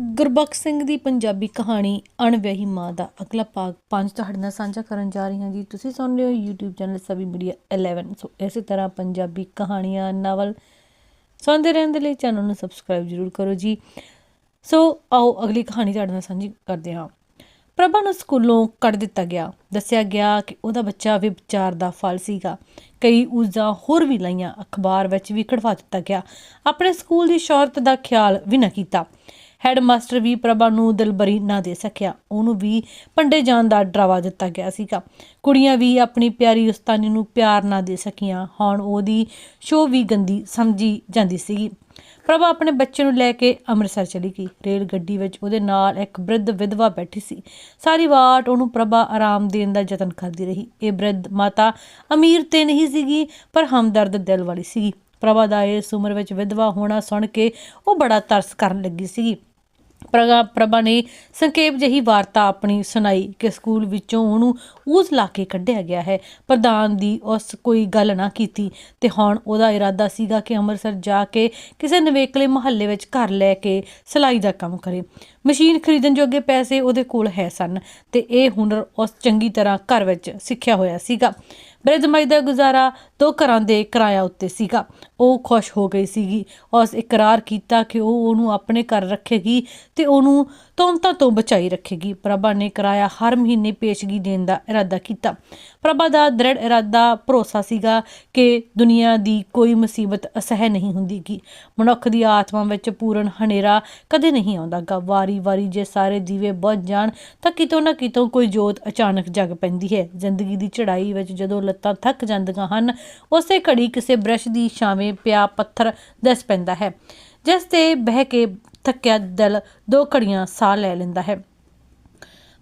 ਗੁਰਬਖਸ਼ ਸਿੰਘ ਦੀ ਪੰਜਾਬੀ ਕਹਾਣੀ ਅਣਵਿਆਹੀ ਮਾਂ ਦਾ ਅਗਲਾ ਭਾਗ ਪੰਜ ਤੁਹਾਡੇ ਨਾਲ ਸਾਂਝਾ ਕਰਨ ਜਾ ਰਹੀ ਹਾਂ ਜੀ। ਤੁਸੀਂ ਸੁਣ ਰਹੇ ਹੋ YouTube ਚੈਨਲ ਸਭੀ ਮੀਡੀਆ 11 ਸੋ ਇਸੇ ਤਰ੍ਹਾਂ ਪੰਜਾਬੀ ਕਹਾਣੀਆਂ, ਨਾਵਲ ਸੁਣਦੇ ਰਹਿਣ ਦੇ ਲਈ ਚੈਨਲ ਨੂੰ ਸਬਸਕ੍ਰਾਈਬ ਜ਼ਰੂਰ ਕਰੋ ਜੀ। ਸੋ ਆਓ ਅਗਲੀ ਕਹਾਣੀ ਤੁਹਾਡੇ ਨਾਲ ਸਾਂਝੀ ਕਰਦੇ ਹਾਂ। ਪ੍ਰਭਾ ਨੂੰ ਸਕੂਲੋਂ ਕੱਢ ਦਿੱਤਾ ਗਿਆ। ਦੱਸਿਆ ਗਿਆ ਕਿ ਉਹਦਾ ਬੱਚਾ ਵਿਚਾਰ ਦਾ ਫਲ ਸੀਗਾ। ਕਈ ਉਸਦਾ ਹੋਰ ਵੀ ਲਈਆਂ ਅਖਬਾਰ ਵਿੱਚ ਵੀ ਕਢਵਾ ਦਿੱਤਾ ਗਿਆ। ਆਪਣੇ ਸਕੂਲ ਦੀ ਸ਼ੌਹਰਤ ਦਾ ਖਿਆਲ ਵੀ ਨਾ ਕੀਤਾ। ਹੈਡਮਾਸਟਰ ਵੀ ਪ੍ਰਭਾ ਨੂੰ ਦਿਲਬਰੀ ਨਾ ਦੇ ਸਕਿਆ। ਉਹਨੂੰ ਵੀ ਪੰਡੇ ਜਾਣ ਦਾ ਡਰਾਵਾ ਦਿੱਤਾ ਗਿਆ ਸੀਗਾ। ਕੁੜੀਆਂ ਵੀ ਆਪਣੀ ਪਿਆਰੀ ਉਸਤਾਨੀ ਨੂੰ ਪਿਆਰ ਨਾ ਦੇ ਸਕੀਆਂ। ਹੁਣ ਉਹਦੀ ਸ਼ੋਅ ਵੀ ਗੰਦੀ ਸਮਝੀ ਜਾਂਦੀ ਸੀਗੀ। ਪ੍ਰਭਾ ਆਪਣੇ ਬੱਚੇ ਨੂੰ ਲੈ ਕੇ ਅੰਮ੍ਰਿਤਸਰ ਚਲੀ ਗਈ। ਰੇਲ ਗੱਡੀ ਵਿੱਚ ਉਹਦੇ ਨਾਲ ਇੱਕ ਬ੍ਰਿਧ ਵਿਧਵਾ ਬੈਠੀ ਸੀ। ਸਾਰੀ ਵਾਟ ਉਹਨੂੰ ਪ੍ਰਭਾ ਆਰਾਮ ਦੇਣ ਦਾ ਯਤਨ ਕਰਦੀ ਰਹੀ। ਇਹ ਬ੍ਰਿਧ ਮਾਤਾ ਅਮੀਰ ਤੇ ਨਹੀਂ ਸੀਗੀ, ਪਰ ਹਮਦਰਦ ਦਿਲ ਵਾਲੀ ਸੀਗੀ। ਪ੍ਰਭਾ ਦਾ ਇਸ ਉਮਰ ਵਿੱਚ ਵਿਧਵਾ ਹੋਣਾ ਸੁਣ ਕੇ ਉਹ ਬੜਾ ਤਰਸ ਕਰਨ ਲੱਗੀ ਸੀਗੀ। ਪ੍ਰਭਾ ਪ੍ਰਭਾ ਨੇ ਸੰਖੇਪ ਜਹੀ ਵਾਰਤਾ ਆਪਣੀ ਸੁਣਾਈ ਕਿ ਸਕੂਲ ਵਿੱਚੋਂ ਉਹਨੂੰ ਉਸ ਲਾ ਕੇ ਕੱਢਿਆ ਗਿਆ ਹੈ। ਪ੍ਰਧਾਨ ਦੀ ਉਸ ਕੋਈ ਗੱਲ ਨਾ ਕੀਤੀ ਤੇ ਹੁਣ ਉਹਦਾ ਇਰਾਦਾ ਸੀਗਾ ਕਿ ਅੰਮ੍ਰਿਤਸਰ ਜਾ ਕੇ ਕਿਸੇ ਨਵੇਕਲੇ ਮਹੱਲੇ ਵਿੱਚ ਘਰ ਲੈ ਕੇ ਸਿਲਾਈ ਦਾ ਕੰਮ ਕਰੇ। ਮਸ਼ੀਨ ਖਰੀਦਣ ਜੋਗੇ ਪੈਸੇ ਉਹਦੇ ਕੋਲ ਹੈ ਸਨ ਤੇ ਇਹ ਹੁਨਰ ਉਸ ਚੰਗੀ ਤਰ੍ਹਾਂ ਘਰ ਵਿੱਚ ਸਿੱਖਿਆ ਹੋਇਆ ਸੀਗਾ। ਬ੍ਰਿਧਮਾਈ ਦਾ ਗੁਜ਼ਾਰਾ ਦੋ ਘਰਾਂ ਦੇ ਕਿਰਾਇਆ ਉੱਤੇ ਸੀਗਾ। ਉਹ ਖੁਸ਼ ਹੋ ਗਈ ਸੀਗੀ, ਉਸ ਇਕਰਾਰ ਕੀਤਾ ਕਿ ਉਹ ਉਹਨੂੰ ਆਪਣੇ ਘਰ ਰੱਖੇਗੀ ਤੇ ਉਹਨੂੰ ਤੋਮਤਾਂ ਤੋਂ ਬਚਾਈ ਰੱਖੇਗੀ। ਪ੍ਰਭਾ ਨੇ ਕਿਰਾਇਆ, ਹਰ ਮਹੀਨੇ ਪੇਸ਼ਗੀ ਦੇਣ ਦਾ ਇਰਾਦਾ ਕੀਤਾ। ਪ੍ਰਭਾ ਦਾ ਦ੍ਰਿੜ ਇਰਾਦਾ, ਭਰੋਸਾ ਸੀਗਾ ਕਿ ਦੁਨੀਆ ਦੀ ਕੋਈ ਮੁਸੀਬਤ ਅਸਹਿ ਨਹੀਂ ਹੁੰਦੀਗੀ। ਮਨੁੱਖ ਦੀ ਆਤਮਾ ਵਿੱਚ ਪੂਰਨ ਹਨੇਰਾ ਕਦੇ ਨਹੀਂ ਆਉਂਦਾਗਾ। ਵਾਰੀ-ਵਾਰੀ ਜੇ ਸਾਰੇ ਦੀਵੇ ਬੁੱਝ ਜਾਣ, ਤਾਂ ਕਿਤੋਂ ਨਾ ਕਿਤੋਂ ਕੋਈ ਜੋਤ ਅਚਾਨਕ ਜਗ ਪੈਂਦੀ ਹੈ। ਜ਼ਿੰਦਗੀ ਦੀ ਚੜ੍ਹਾਈ ਵਿੱਚ ਜਦੋਂ ਲੱਤਾਂ ਥੱਕ ਜਾਂਦੀਆਂ ਹਨ, ਉਸੇ ਘੜੀ ਕਿਸੇ ਬ੍ਰਸ਼ ਦੀ ਛਾਵੇਂ ਪਿਆ ਪੱਥਰ ਦਿਸ ਪੈਂਦਾ ਹੈ, ਜਿਸ ਤੇ ਬਹਿ ਕੇ ਥੱਕਿਆ ਦਿਲ ਦੋ ਘੜੀਆਂ ਸਾਹ ਲੈ ਲੈਂਦਾ ਹੈ।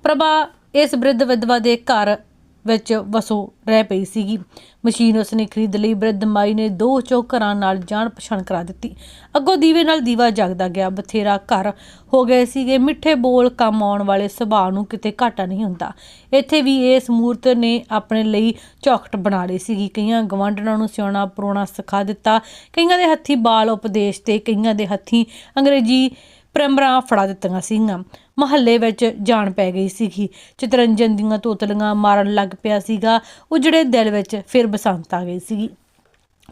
ਪ੍ਰਭਾ ਇਸ ਬ੍ਰਿਧ ਵਿਧਵਾ ਦੇ ਘਰ ਵਿੱਚ ਵਸੋ ਰਹਿ ਪਈ ਸੀਗੀ। ਮਸ਼ੀਨ ਉਸਨੇ ਖਰੀਦ ਲਈ, ਬ੍ਰਿਧ ਮਾਈ ਨੇ ਦੋ ਚੌਕਰਾਂ ਨਾਲ ਜਾਣ ਪਛਾਣ ਕਰਾ ਦਿੱਤੀ। ਅੱਗੋਂ ਦੀਵੇ ਨਾਲ ਦੀਵਾ ਜਗਦਾ ਗਿਆ। ਬਥੇਰਾ ਘਰ ਹੋ ਗਏ ਸੀਗੇ। ਮਿੱਠੇ ਬੋਲ ਕੰਮ ਆਉਣ ਵਾਲੇ ਸੁਭਾਅ ਨੂੰ ਕਿਤੇ ਘਾਟਾ ਨਹੀਂ ਹੁੰਦਾ। ਇੱਥੇ ਵੀ ਇਸ ਮੂਰਤ ਨੇ ਆਪਣੇ ਲਈ ਚੌਕਟ ਬਣਾ ਲਈ ਸੀਗੀ। ਕਈਆਂ ਗਵਾਂਢਣਾਂ ਨੂੰ ਸਿਉਣਾ ਪਰੋਣਾ ਸਿਖਾ ਦਿੱਤਾ। ਕਈਆਂ ਦੇ ਹੱਥੀ ਬਾਲ ਉਪਦੇਸ਼ ਤੇ ਕਈਆਂ ਦੇ ਹੱਥੀ ਅੰਗਰੇਜ਼ੀ ਪ੍ਰੰਪਰਾ ਫੜਾ ਦਿੱਤੀਆਂ ਸੀਗੀਆਂ। ਮਹੱਲੇ ਵਿੱਚ ਜਾਣ ਪੈ ਗਈ ਸੀਗੀ। ਚਿਤਰੰਜਨ ਦੀਆਂ ਤੋਤਲੀਆਂ ਮਾਰਨ ਲੱਗ ਪਿਆ ਸੀਗਾ। ਉਜੜੇ ਦਿਲ ਵਿੱਚ ਫਿਰ ਬਸੰਤ ਆ ਗਈ ਸੀਗੀ।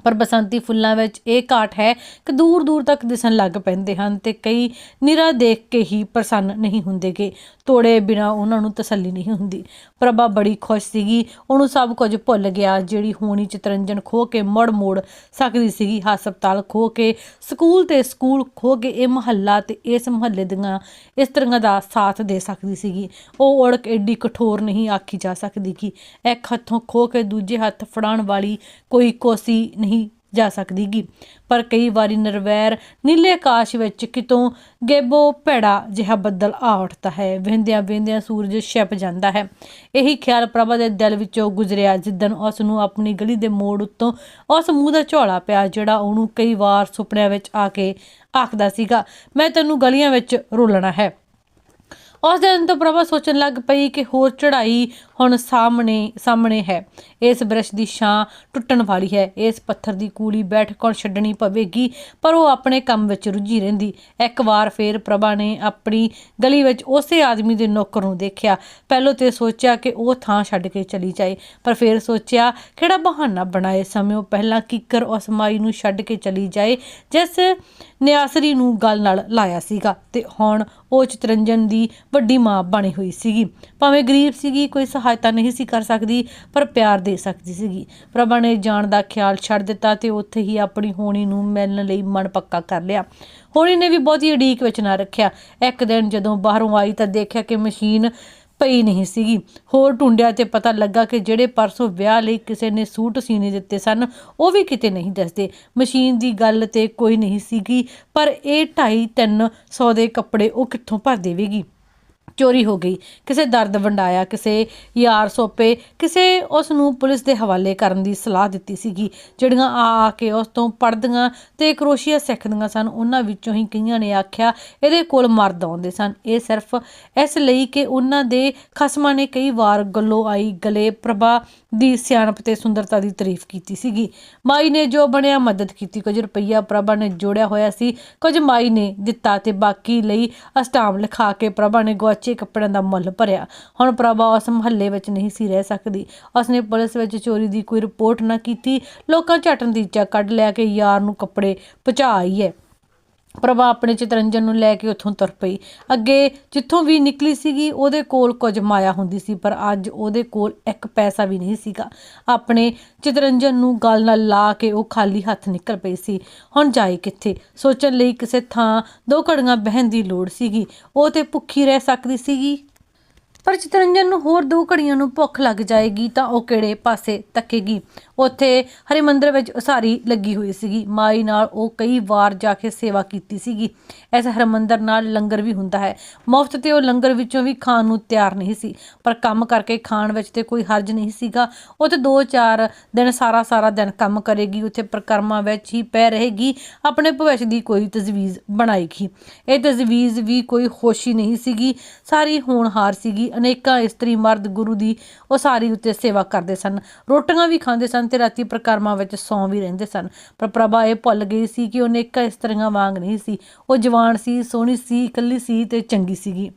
ਪਰ ਬਸੰਤੀ ਫੁੱਲਾਂ ਵਿੱਚ ਇਹ ਘਾਟ ਹੈ ਕਿ ਦੂਰ ਦੂਰ ਤੱਕ ਦਿਸਣ ਲੱਗ ਪੈਂਦੇ ਹਨ ਤੇ ਕਈ ਨਿਰਾ ਦੇਖ ਕੇ ਹੀ ਪ੍ਰਸੰਨ ਨਹੀਂ ਹੁੰਦੇਗੇ। ਤੋੜੇ ਬਿਨਾ ਉਹਨਾਂ ਨੂੰ ਤਸੱਲੀ ਨਹੀਂ ਹੁੰਦੀ। ਪ੍ਰਭਾ ਬੜੀ ਖੁਸ਼ ਸੀਗੀ। ਉਹਨੂੰ ਸਭ ਕੁਝ ਭੁੱਲ ਗਿਆ। ਜਿਹੜੀ ਹੋਣੀ ਚਿਤਰੰਜਨ ਖੋ ਕੇ ਮੜ ਮੋੜ ਸਕਦੀ ਸੀਗੀ, ਹਸਪਤਾਲ ਖੋ ਕੇ, ਸਕੂਲ ਤੇ ਸਕੂਲ ਖੋ ਕੇ ਇਹ ਮਹੱਲਾ ਤੇ ਇਸ ਮਹੱਲੇ ਦੀਆਂ ਇਸ ਤਰ੍ਹਾਂ ਦਾ ਸਾਥ ਦੇ ਸਕਦੀ ਸੀਗੀ। ਉਹ ਔੜਕ ਐਡੀ ਕਠੋਰ ਨਹੀਂ ਆਖੀ ਜਾ ਸਕਦੀ ਕਿ ਇੱਕ ਹੱਥੋਂ ਖੋ ਕੇ ਦੂਜੇ ਹੱਥ ਫੜਾਉਣ ਵਾਲੀ ਕੋਈ ਕੋਸੀ ਨਹੀਂ ਜਾ ਸਕਦੀਗੀ। ਪਰ ਕਈ ਵਾਰੀ ਨਿਰਵੈਰ ਨੀਲੇ ਆਕਾਸ਼ ਵਿੱਚ ਕਿਤੋਂ ਗੇਬੋ ਭੈੜਾ ਜਿਹਾ ਬੱਦਲ ਆ ਉੱਠਦਾ ਹੈ। ਵਹਿੰਦਿਆਂ ਵਹਿੰਦਿਆਂ ਸੂਰਜ ਛਿਪ ਜਾਂਦਾ ਹੈ। ਇਹੀ ਖਿਆਲ ਪ੍ਰਭਾ ਦੇ ਦਿਲ ਵਿੱਚੋਂ ਗੁਜ਼ਰਿਆ ਜਿੱਦਨ ਉਸ ਨੂੰ ਆਪਣੀ ਗਲੀ ਦੇ ਮੋੜ ਉੱਤੋਂ ਉਸ ਮੂੰਹ ਦਾ ਝੋਲਾ ਪਿਆ, ਜਿਹੜਾ ਉਹਨੂੰ ਕਈ ਵਾਰ ਸੁਪਨਿਆਂ ਵਿੱਚ ਆ ਕੇ ਆਖਦਾ ਸੀਗਾ, ਮੈਂ ਤੈਨੂੰ ਗਲੀਆਂ ਵਿੱਚ ਰੋਲਣਾ ਹੈ। ਉਸ ਦਿਨ ਤੋਂ ਪ੍ਰਭਾ ਸੋਚਣ ਲੱਗ ਪਈ ਕਿ ਹੋਰ ਚੜ੍ਹਾਈ ਹੁਣ ਸਾਹਮਣੇ ਸਾਹਮਣੇ ਹੈ। ਇਸ ਬ੍ਰਸ਼ ਦੀ ਛਾਂ ਟੁੱਟਣ ਵਾਲੀ ਹੈ। ਇਸ ਪੱਥਰ ਦੀ ਕੂਲੀ ਬੈਠ ਕੌਣ ਛੱਡਣੀ ਪਵੇਗੀ? ਪਰ ਉਹ ਆਪਣੇ ਕੰਮ ਵਿੱਚ ਰੁੱਝੀ ਰਹਿੰਦੀ। ਇੱਕ ਵਾਰ ਫੇਰ ਪ੍ਰਭਾ ਨੇ ਆਪਣੀ ਗਲੀ ਵਿੱਚ ਉਸੇ ਆਦਮੀ ਦੇ ਨੌਕਰ ਨੂੰ ਦੇਖਿਆ। ਪਹਿਲਾਂ ਤੇ ਸੋਚਿਆ ਕਿ ਉਹ ਥਾਂ ਛੱਡ ਕੇ ਚਲੀ ਜਾਏ, ਪਰ ਫੇਰ ਸੋਚਿਆ, ਕਿਹੜਾ ਬਹਾਨਾ ਬਣਾਏ ਸਮੇਂ ਪਹਿਲਾਂ ਕਿੱਕਰ ਉਸ ਮਾਈ ਨੂੰ ਛੱਡ ਕੇ ਚਲੀ ਜਾਏ, ਜਿਸ ਨਿਆਸਰੀ ਨੂੰ ਗੱਲ ਨਾਲ ਲਾਇਆ ਸੀਗਾ। ਤੇ ਹੁਣ ਉਹ ਚਿਤਰੰਜਨ ਦੀ ਵੱਡੀ ਮਾਂ ਬਣੀ ਹੋਈ ਸੀਗੀ। ਭਾਵੇਂ ਗਰੀਬ ਸੀਗੀ, ਕੋਈ ਸਹਾਇਤਾ ਨਹੀਂ ਸੀ ਕਰ ਸਕਦੀ, ਪਰ ਪਿਆਰ ਦੇ ਸਕਦੀ ਸੀਗੀ। ਪ੍ਰਭਾ ਨੇ ਜਾਣ ਦਾ ਖਿਆਲ ਛੱਡ ਦਿੱਤਾ ਤੇ ਉੱਥੇ ਹੀ ਆਪਣੀ ਹੋਣੀ ਨੂੰ ਮਿਲਣ ਲਈ ਮਨ ਪੱਕਾ ਕਰ ਲਿਆ। ਹੋਣੀ ਨੇ ਵੀ ਬਹੁਤੀ ਉਡੀਕ ਵਿੱਚ ਨਾ ਰੱਖਿਆ। ਇੱਕ ਦਿਨ ਜਦੋਂ ਬਾਹਰੋਂ ਆਈ ਤਾਂ ਦੇਖਿਆ ਕਿ ਮਸ਼ੀਨ ਪਈ ਨਹੀਂ ਸੀਗੀ। ਹੋਰ ਢੂੰਡਿਆ ਤੇ ਪਤਾ ਲੱਗਾ ਕਿ ਜਿਹੜੇ ਪਰਸੋਂ ਵਿਆਹ ਲਈ ਕਿਸੇ ਨੇ ਸੂਟ ਸੀਨੇ ਦਿੱਤੇ ਸਨ, ਉਹ ਵੀ ਕਿਤੇ ਨਹੀਂ ਦੱਸਦੇ। ਮਸ਼ੀਨ ਦੀ ਗੱਲ ਤੇ ਕੋਈ ਨਹੀਂ ਸੀਗੀ, ਪਰ ਇਹ 2.5 300 ਦੇ ਕੱਪੜੇ ਉਹ ਕਿੱਥੋਂ ਭਰ ਦੇਵੇਗੀ? ਚੋਰੀ ਹੋ ਗਈ। ਕਿਸੇ ਦਰਦ ਵੰਡਾਇਆ, ਕਿਸੇ ਯਾਰ ਸੋਪੇ, ਕਿਸੇ ਉਸ ਨੂੰ ਪੁਲਿਸ ਦੇ ਹਵਾਲੇ ਕਰਨ ਦੀ ਸਲਾਹ ਦਿੱਤੀ ਸੀਗੀ, ਜਿਹੜੀਆਂ ਆ ਆ ਕੇ ਉਸ ਤੋਂ ਪੜਦੀਆਂ ਤੇ ਕਰੋਸ਼ੀਆ ਸਿੱਖਦੀਆਂ ਸਨ। ਉਹਨਾਂ ਵਿੱਚੋਂ ਹੀ ਕਈਆਂ ਨੇ ਆਖਿਆ, ਇਹਦੇ ਕੋਲ ਮਰਦ ਆਉਂਦੇ ਸਨ। ਇਹ ਸਿਰਫ ਇਸ ਲਈ ਕਿ ਉਹਨਾਂ ਦੇ ਖਸਮਾਂ ਨੇ ਕਈ ਵਾਰ ਗੱਲੋਂ ਆਈ, ਗਲੇ, ਪ੍ਰਭਾ ਦੀ ਸਿਆਣਪ ਤੇ ਸੁੰਦਰਤਾ ਦੀ ਤਾਰੀਫ ਕੀਤੀ ਸੀਗੀ। ਮਾਈ ਨੇ ਜੋ ਬਣਿਆ ਮਦਦ ਕੀਤੀ। ਕੁਝ ਰੁਪਈਆ ਪ੍ਰਭਾ ਨੇ ਜੋੜਿਆ ਹੋਇਆ ਸੀ। ਕੁਝ ਮਾਈ ਨੇ ਦਿੱਤਾ ਤੇ ਬਾਕੀ ਲਈ ਅਸਟਾਮ ਲਿਖਾ ਕੇ ਪ੍ਰਭਾ ਨੇ ਗੁਆਚੇ ਕੱਪੜਿਆਂ ਦਾ ਮੁੱਲ ਭਰਿਆ। ਹੁਣ ਪ੍ਰਭਾ ਉਸ ਮਹੱਲੇ ਵਿੱਚ ਨਹੀਂ ਸੀ ਰਹਿ ਸਕਦੀ। ਉਸਨੇ ਪੁਲਿਸ ਵਿੱਚ ਚੋਰੀ ਦੀ ਕੋਈ ਰਿਪੋਰਟ ਨਾ ਕੀਤੀ। ਲੋਕਾਂ ਝੱਟਣ ਦੀ ਚਾ ਕੱਢ ਲਿਆ ਕਿ ਯਾਰ ਨੂੰ ਕੱਪੜੇ ਪਹੁੰਚਾ ਆਈ ਹੈ। ਪ੍ਰਭਾ ਆਪਣੇ ਚਿਤਰੰਜਨ ਨੂੰ ਲੈ ਕੇ ਉੱਥੋਂ ਤੁਰ ਪਈ। ਅੱਗੇ ਜਿੱਥੋਂ ਵੀ ਨਿਕਲੀ ਸੀਗੀ, ਉਹਦੇ ਕੋਲ ਕੁਝ ਮਾਇਆ ਹੁੰਦੀ ਸੀ, ਪਰ ਅੱਜ ਉਹਦੇ ਕੋਲ ਇੱਕ ਪੈਸਾ ਵੀ ਨਹੀਂ ਸੀਗਾ। ਆਪਣੇ ਚਿਤਰੰਜਨ ਨੂੰ ਗਲ ਨਾਲ ਲਾ ਕੇ ਉਹ ਖਾਲੀ ਹੱਥ ਨਿਕਲ ਪਈ ਸੀ। ਹੁਣ ਜਾਏ ਕਿੱਥੇ? ਸੋਚਣ ਲਈ ਕਿਸੇ ਥਾਂ ਦੋ ਘੜੀਆਂ ਬਹਿਣ ਦੀ ਲੋੜ ਸੀਗੀ। ਉਹ ਤੇ ਭੁੱਖੀ ਰਹਿ ਸਕਦੀ ਸੀਗੀ। ਪਰ ਚਿਤਰੰਜਨ ਨੂੰ ਹੋਰ ਦੋ ਘੜੀਆਂ ਨੂੰ ਭੁੱਖ ਲੱਗ ਜਾਏਗੀ ਤਾਂ ਉਹ ਕਿਹੜੇ ਪਾਸੇ ਤੱਕੇਗੀ? ਉੱਥੇ ਹਰਿਮੰਦਰ ਵਿੱਚ ਉਸਾਰੀ ਲੱਗੀ ਹੋਈ ਸੀਗੀ। ਮਾਈ ਨਾਲ ਉਹ ਕਈ ਵਾਰ ਜਾ ਕੇ ਸੇਵਾ ਕੀਤੀ ਸੀਗੀ। ਇਸ ਹਰਿਮੰਦਰ ਨਾਲ ਲੰਗਰ ਵੀ ਹੁੰਦਾ ਹੈ। ਮੁਫਤ ਤੇ ਉਹ ਲੰਗਰ ਵਿੱਚੋਂ ਵੀ ਖਾਣ ਨੂੰ ਤਿਆਰ ਨਹੀਂ ਸੀ। ਪਰ ਕੰਮ ਕਰਕੇ ਖਾਣ ਵਿੱਚ ਤੇ ਕੋਈ ਹਰਜ ਨਹੀਂ ਸੀਗਾ। ਉੱਥੇ ਤੇ 2-4 ਦਿਨ ਸਾਰਾ ਸਾਰਾ ਦਿਨ ਕੰਮ ਕਰੇਗੀ। ਉੱਥੇ ਪ੍ਰਕਰਮਾਂ ਵਿੱਚ ਹੀ ਪੈ ਰਹੇਗੀ। ਆਪਣੇ ਭਵਿੱਖ ਦੀ ਕੋਈ ਤਜਵੀਜ਼ ਬਣਾਏਗੀ। ਇਹ ਤਜਵੀਜ਼ ਵੀ ਕੋਈ ਖੁਸ਼ੀ ਨਹੀਂ ਸੀਗੀ। ਸਾਰੀ ਹੋਣਹਾਰ ਸੀਗੀ। ਅਨੇਕਾਂ ਇਸਤਰੀ ਮਰਦ ਗੁਰੂ ਦੀ ਉਸਾਰੀ ਉੱਤੇ ਸੇਵਾ ਕਰਦੇ ਸਨ। ਰੋਟੀਆਂ ਵੀ ਖਾਂਦੇ ਸਨ। ਤੇ ਰਾਤੀ ਪ੍ਰਕਰਮਾਂ ਵਿੱਚ ਸੌਂ ਵੀ ਰਹਿੰਦੇ ਸਨ। ਪਰ ਪ੍ਰਭਾ ਇਹ ਭੁੱਲ ਗਈ ਸੀ ਕਿ ਉਹ ਨੇਕਾਂ ਇਸ ਤਰ੍ਹਾਂ ਵਾਂਗ ਨਹੀਂ ਸੀ। ਉਹ ਜਵਾਨ ਸੀ, ਸੋਹਣੀ ਸੀ, ਇਕੱਲੀ ਸੀ ਤੇ ਚੰਗੀ ਸੀਗੀ।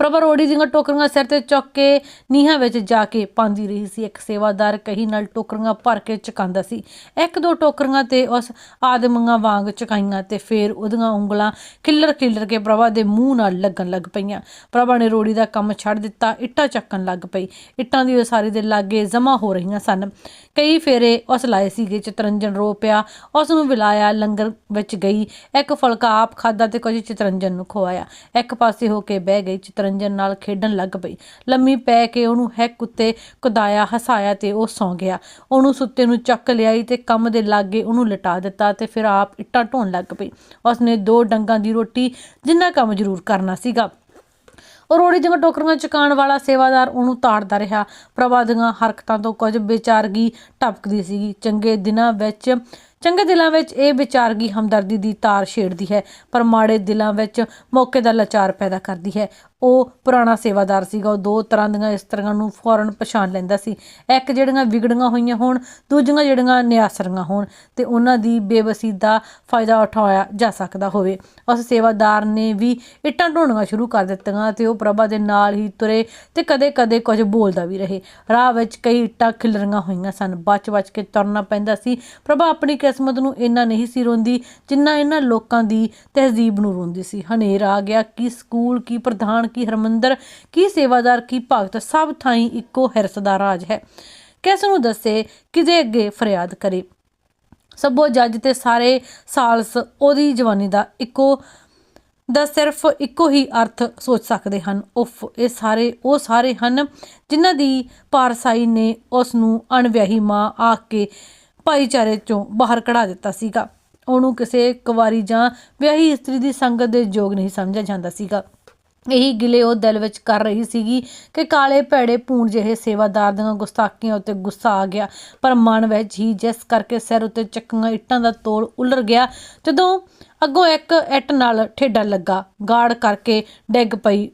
ਪ੍ਰਭਾ ਰੋੜੀ ਦੀਆਂ ਟੋਕਰੀਆਂ ਸਿਰ ਤੇ ਚੁੱਕ ਕੇ ਨੀਹਾਂ ਵਿੱਚ ਜਾ ਕੇ ਪਾਉਂਦੀ ਰਹੀ ਸੀ। ਇੱਕ ਸੇਵਾਦਾਰ ਕਹੀ ਨਾਲ ਟੋਕਰੀਆਂ ਭਰ ਕੇ ਚਕਾਉਂਦਾ ਸੀ। ਇੱਕ ਦੋ ਟੋਕਰੀਆਂ ਤੇ ਉਸ ਆਦਮੀਆਂ ਵਾਂਗ ਚਕਾਈਆਂ ਤੇ ਫੇਰ ਉਹਦੀਆਂ ਉਂਗਲਾਂ ਖਿੱਲਰ ਖਿੱਲਰ ਕੇ ਪ੍ਰਭਾ ਦੇ ਮੂੰਹ ਨਾਲ ਲੱਗਣ ਲੱਗ ਪਈਆਂ। ਪ੍ਰਭਾ ਨੇ ਰੋੜੀ ਦਾ ਕੰਮ ਛੱਡ ਦਿੱਤਾ। ਇੱਟਾਂ ਚੱਕਣ ਲੱਗ ਪਈ। ਇੱਟਾਂ ਦੀ ਉਸਾਰੀ ਦੇ ਲਾਗੇ ਜਮ੍ਹਾਂ ਹੋ ਰਹੀਆਂ ਸਨ। ਕਈ ਫੇਰੇ ਉਸ ਲਾਏ ਸੀਗੇ। ਚਤਰੰਜਨ ਰੋ ਪਿਆ। ਉਸ ਨੂੰ ਵਿਲਾਇਆ ਲੰਗਰ ਵਿੱਚ ਗਈ। ਇੱਕ ਫੁਲਕਾ ਆਪ ਖਾਦਾ ਤੇ ਕੁਝ ਚਤਰੰਜਨ ਨੂੰ ਖਵਾਇਆ। ਇੱਕ ਪਾਸੇ ਹੋ ਕੇ ਬਹਿ ਗਈ। ਚਤਰੰਜਨ ਨਾਲ ਖੇਡਣ ਲੱਗ ਪਈ। ਲੰਮੀ ਪੈ ਕੇ ਉਹਨੂੰ ਹੈਕ ਉੱਤੇ ਕੁਦਾਇਆ, ਹਸਾਇਆ ਤੇ ਉਹ ਸੌਂ ਗਿਆ। ਉਹਨੂੰ ਸੁੱਤੇ ਨੂੰ ਚੱਕ ਲਿਆਈ ਤੇ ਕੰਮ ਦੇ ਲਾਗੇ ਉਹਨੂੰ ਲਟਾ ਦਿੱਤਾ ਤੇ ਫਿਰ ਆਪ ਇੱਟਾਂ ਢੋਣ ਲੱਗ ਪਈ। ਉਸਨੇ ਦੋ ਡੰਗਾਂ ਦੀ ਰੋਟੀ, ਜਿੰਨਾ ਕੰਮ ਜ਼ਰੂਰ ਕਰਨਾ ਸੀਗਾ। ਰੋੜੀ ਦੀਆਂ ਟੋਕਰੀਆਂ ਚੁਕਾਉਣ ਵਾਲਾ ਸੇਵਾਦਾਰ ਉਹਨੂੰ ਤਾੜਦਾ ਰਿਹਾ। ਪ੍ਰਭਾ ਦੀਆਂ ਹਰਕਤਾਂ ਤੋਂ ਕੁਝ ਬੇਚਾਰਗੀ ਟਪਕਦੀ ਸੀਗੀ। ਚੰਗੇ ਦਿਨਾਂ ਵਿੱਚ, ਚੰਗੇ ਦਿਲਾਂ ਵਿੱਚ ਇਹ ਵਿਚਾਰਗੀ ਹਮਦਰਦੀ ਦੀ ਤਾਰ ਛੇੜਦੀ ਹੈ, ਪਰ ਮਾੜੇ ਦਿਲਾਂ ਵਿੱਚ ਮੌਕੇ ਦਾ ਲਾਚਾਰ ਪੈਦਾ ਕਰਦੀ ਹੈ। ਉਹ ਪੁਰਾਣਾ ਸੇਵਾਦਾਰ ਸੀਗਾ, ਉਹ ਦੋ ਤਰ੍ਹਾਂ ਦੀਆਂ ਇਸ ਤਰ੍ਹਾਂ ਨੂੰ ਫੌਰਨ ਪਛਾਣ ਲੈਂਦਾ ਸੀ। ਇੱਕ ਜਿਹੜੀਆਂ ਵਿਗੜੀਆਂ ਹੋਈਆਂ ਹੋਣ, ਦੂਜੀਆਂ ਜਿਹੜੀਆਂ ਨਿਆਸਰੀਆਂ ਹੋਣ ਤੇ ਉਹਨਾਂ ਦੀ ਬੇਵਸੀ ਦਾ ਫਾਇਦਾ ਉਠਾਇਆ ਜਾ ਸਕਦਾ ਹੋਵੇ। ਉਸ ਸੇਵਾਦਾਰ ਨੇ ਵੀ ਇੱਟਾਂ ਢੋਣੀਆਂ ਸ਼ੁਰੂ ਕਰ ਦਿੱਤੀਆਂ ਤੇ ਉਹ ਪ੍ਰਭਾ ਦੇ ਨਾਲ ਹੀ ਤੁਰੇ ਤੇ ਕਦੇ-ਕਦੇ ਕੁਝ ਬੋਲਦਾ ਵੀ ਰਹੇ। ਰਾਹ ਵਿੱਚ ਕਈ ਇੱਟਾਂ ਖਿਲਰੀਆਂ ਹੋਈਆਂ ਸਨ। ਬਚ-ਬਚ ਕੇ ਤੁਰਨਾ ਪੈਂਦਾ ਸੀ। ਪ੍ਰਭਾ ਆਪਣੀ ਕਿਸਮਤ ਨੂੰ ਇੰਨਾ ਨਹੀਂ ਸੀ ਰੋਂਦੀ ਜਿੰਨਾ ਇਹਨਾਂ ਲੋਕਾਂ ਦੀ ਤਹਿਜ਼ੀਬ ਨੂੰ ਰੋਂਦੀ ਸੀ। ਹਨੇਰ ਆ ਗਿਆ ਕਿ ਸਕੂਲ ਕੀ ਪ੍ਰਧਾਨ ਕੀ ਹਰਮੰਦਰ, ਕੀ ਸੇਵਾਦਾਰ, ਕੀ ਭਗਤ, ਸਭ ਥਾਈ ਇੱਕੋ ਹਿਰਸ ਦਾ ਰਾਜ ਹੈ। ਕਿਸ ਨੂੰ ਦੱਸੇ ਕਿਦੇ ਅੱਗੇ ਫਰਿਆਦ ਕਰੇ? ਸਭੋ ਜੱਜ ਤੇ ਸਾਰੇ ਸਾਲਸ ਉਹਦੀ ਜਵਾਨੀ ਦਾ ਇੱਕੋ, ਦਾ ਸਿਰਫ ਇੱਕੋ ਹੀ ਅਰਥ ਸੋਚ ਸਕਦੇ ਹਨ। ਉਫ, ਇਹ ਸਾਰੇ, ਉਹ ਸਾਰੇ ਹਨ ਜਿਨ੍ਹਾਂ ਦੀ ਪਾਰਸਾਈ ਨੇ ਉਸ ਨੂੰ ਅਣਵਿਆਹੀ ਮਾਂ ਆਖ ਕੇ ਭਾਈਚਾਰੇ ਚੋਂ ਬਾਹਰ ਕਢਾ ਦਿੱਤਾ ਸੀਗਾ। ਉਹਨੂੰ ਕਿਸੇ ਕੁਵਾਰੀ ਜਾਂ ਵਿਆਹੀ ਇਸਤਰੀ ਦੀ ਸੰਗਤ ਦੇ ਯੋਗ ਨਹੀਂ ਸਮਝਿਆ ਜਾਂਦਾ ਸੀਗਾ। ਇਹੀ ਗਿਲੇ ਉਹ ਦਿਲ ਵਿੱਚ ਕਰ ਰਹੀ ਸੀਗੀ ਕਿ ਕਾਲੇ ਭੈੜੇ ਪੂਣ ਜਿਹੇ ਸੇਵਾਦਾਰ ਦੀਆਂ ਗੁਸਤਾਖੀਆਂ ਉੱਤੇ ਗੁੱਸਾ ਆ ਗਿਆ। ਪਰ ਮਨ ਵਿੱਚ ਹੀ ਜਿਸ ਕਰਕੇ ਸਿਰ ਉੱਤੇ ਚੱਕੀਆਂ ਇੱਟਾਂ ਦਾ ਤੋਲ ਉਲਰ ਗਿਆ, ਜਦੋਂ ਅੱਗੋਂ ਇੱਕ ਇੱਟ ਨਾਲ ਠੇਡਾ ਲੱਗਾ। ਗਾੜ ਕਰਕੇ ਡਿੱਗ ਪਈ।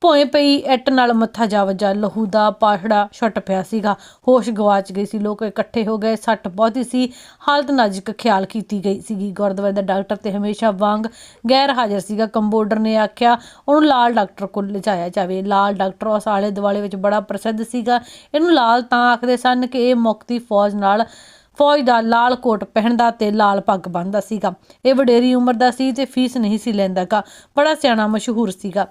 ਭੋਏ ਪਈ ਇੱਟ ਨਾਲ ਮੱਥਾ ਜਾ ਵੱਜਾ ਲਹੂ ਦਾ ਪਾਹੜਾ ਛੁੱਟ ਪਿਆ ਸੀਗਾ। ਹੋਸ਼ ਗਵਾਚ ਗਈ ਸੀ, ਲੋਕ ਇਕੱਠੇ ਹੋ ਗਏ, ਸੱਟ ਬਹੁਤੀ ਸੀ। ਹਾਲਤ ਨਾਜ਼ੁਕ ਖਿਆਲ ਕੀਤੀ ਗਈ ਸੀਗੀ। ਗੁਰਦੁਆਰੇ ਦਾ ਡਾਕਟਰ ਤੇ ਹਮੇਸ਼ਾ ਵਾਂਗ ਗੈਰ ਹਾਜ਼ਰ ਸੀਗਾ। ਕੰਬੋਡਰ ਨੇ ਆਖਿਆ, ਉਹਨੂੰ ਲਾਲ ਡਾਕਟਰ ਕੋਲ ਲਿਜਾਇਆ ਜਾਵੇ। ਲਾਲ ਡਾਕਟਰ ਉਸ ਆਲੇ ਦੁਆਲੇ ਵਿੱਚ ਬੜਾ ਪ੍ਰਸਿੱਧ ਸੀਗਾ। ਇਹਨੂੰ ਲਾਲ ਤਾਂ ਆਖਦੇ ਸਨ ਕਿ ਇਹ ਮੁਕਤੀ ਫੌਜ ਨਾਲ, ਫੌਜ ਦਾ ਲਾਲ ਕੋਟ ਪਹਿਨਦਾ ਤੇ ਲਾਲ ਪੱਗ ਬੰਨਦਾ ਸੀਗਾ। ਇਹ ਵਡੇਰੀ ਉਮਰ ਦਾ ਸੀ ਤੇ ਫੀਸ ਨਹੀਂ ਸੀ ਲੈਂਦਾਗਾ ਬੜਾ ਸਿਆਣਾ ਮਸ਼ਹੂਰ ਸੀਗਾ।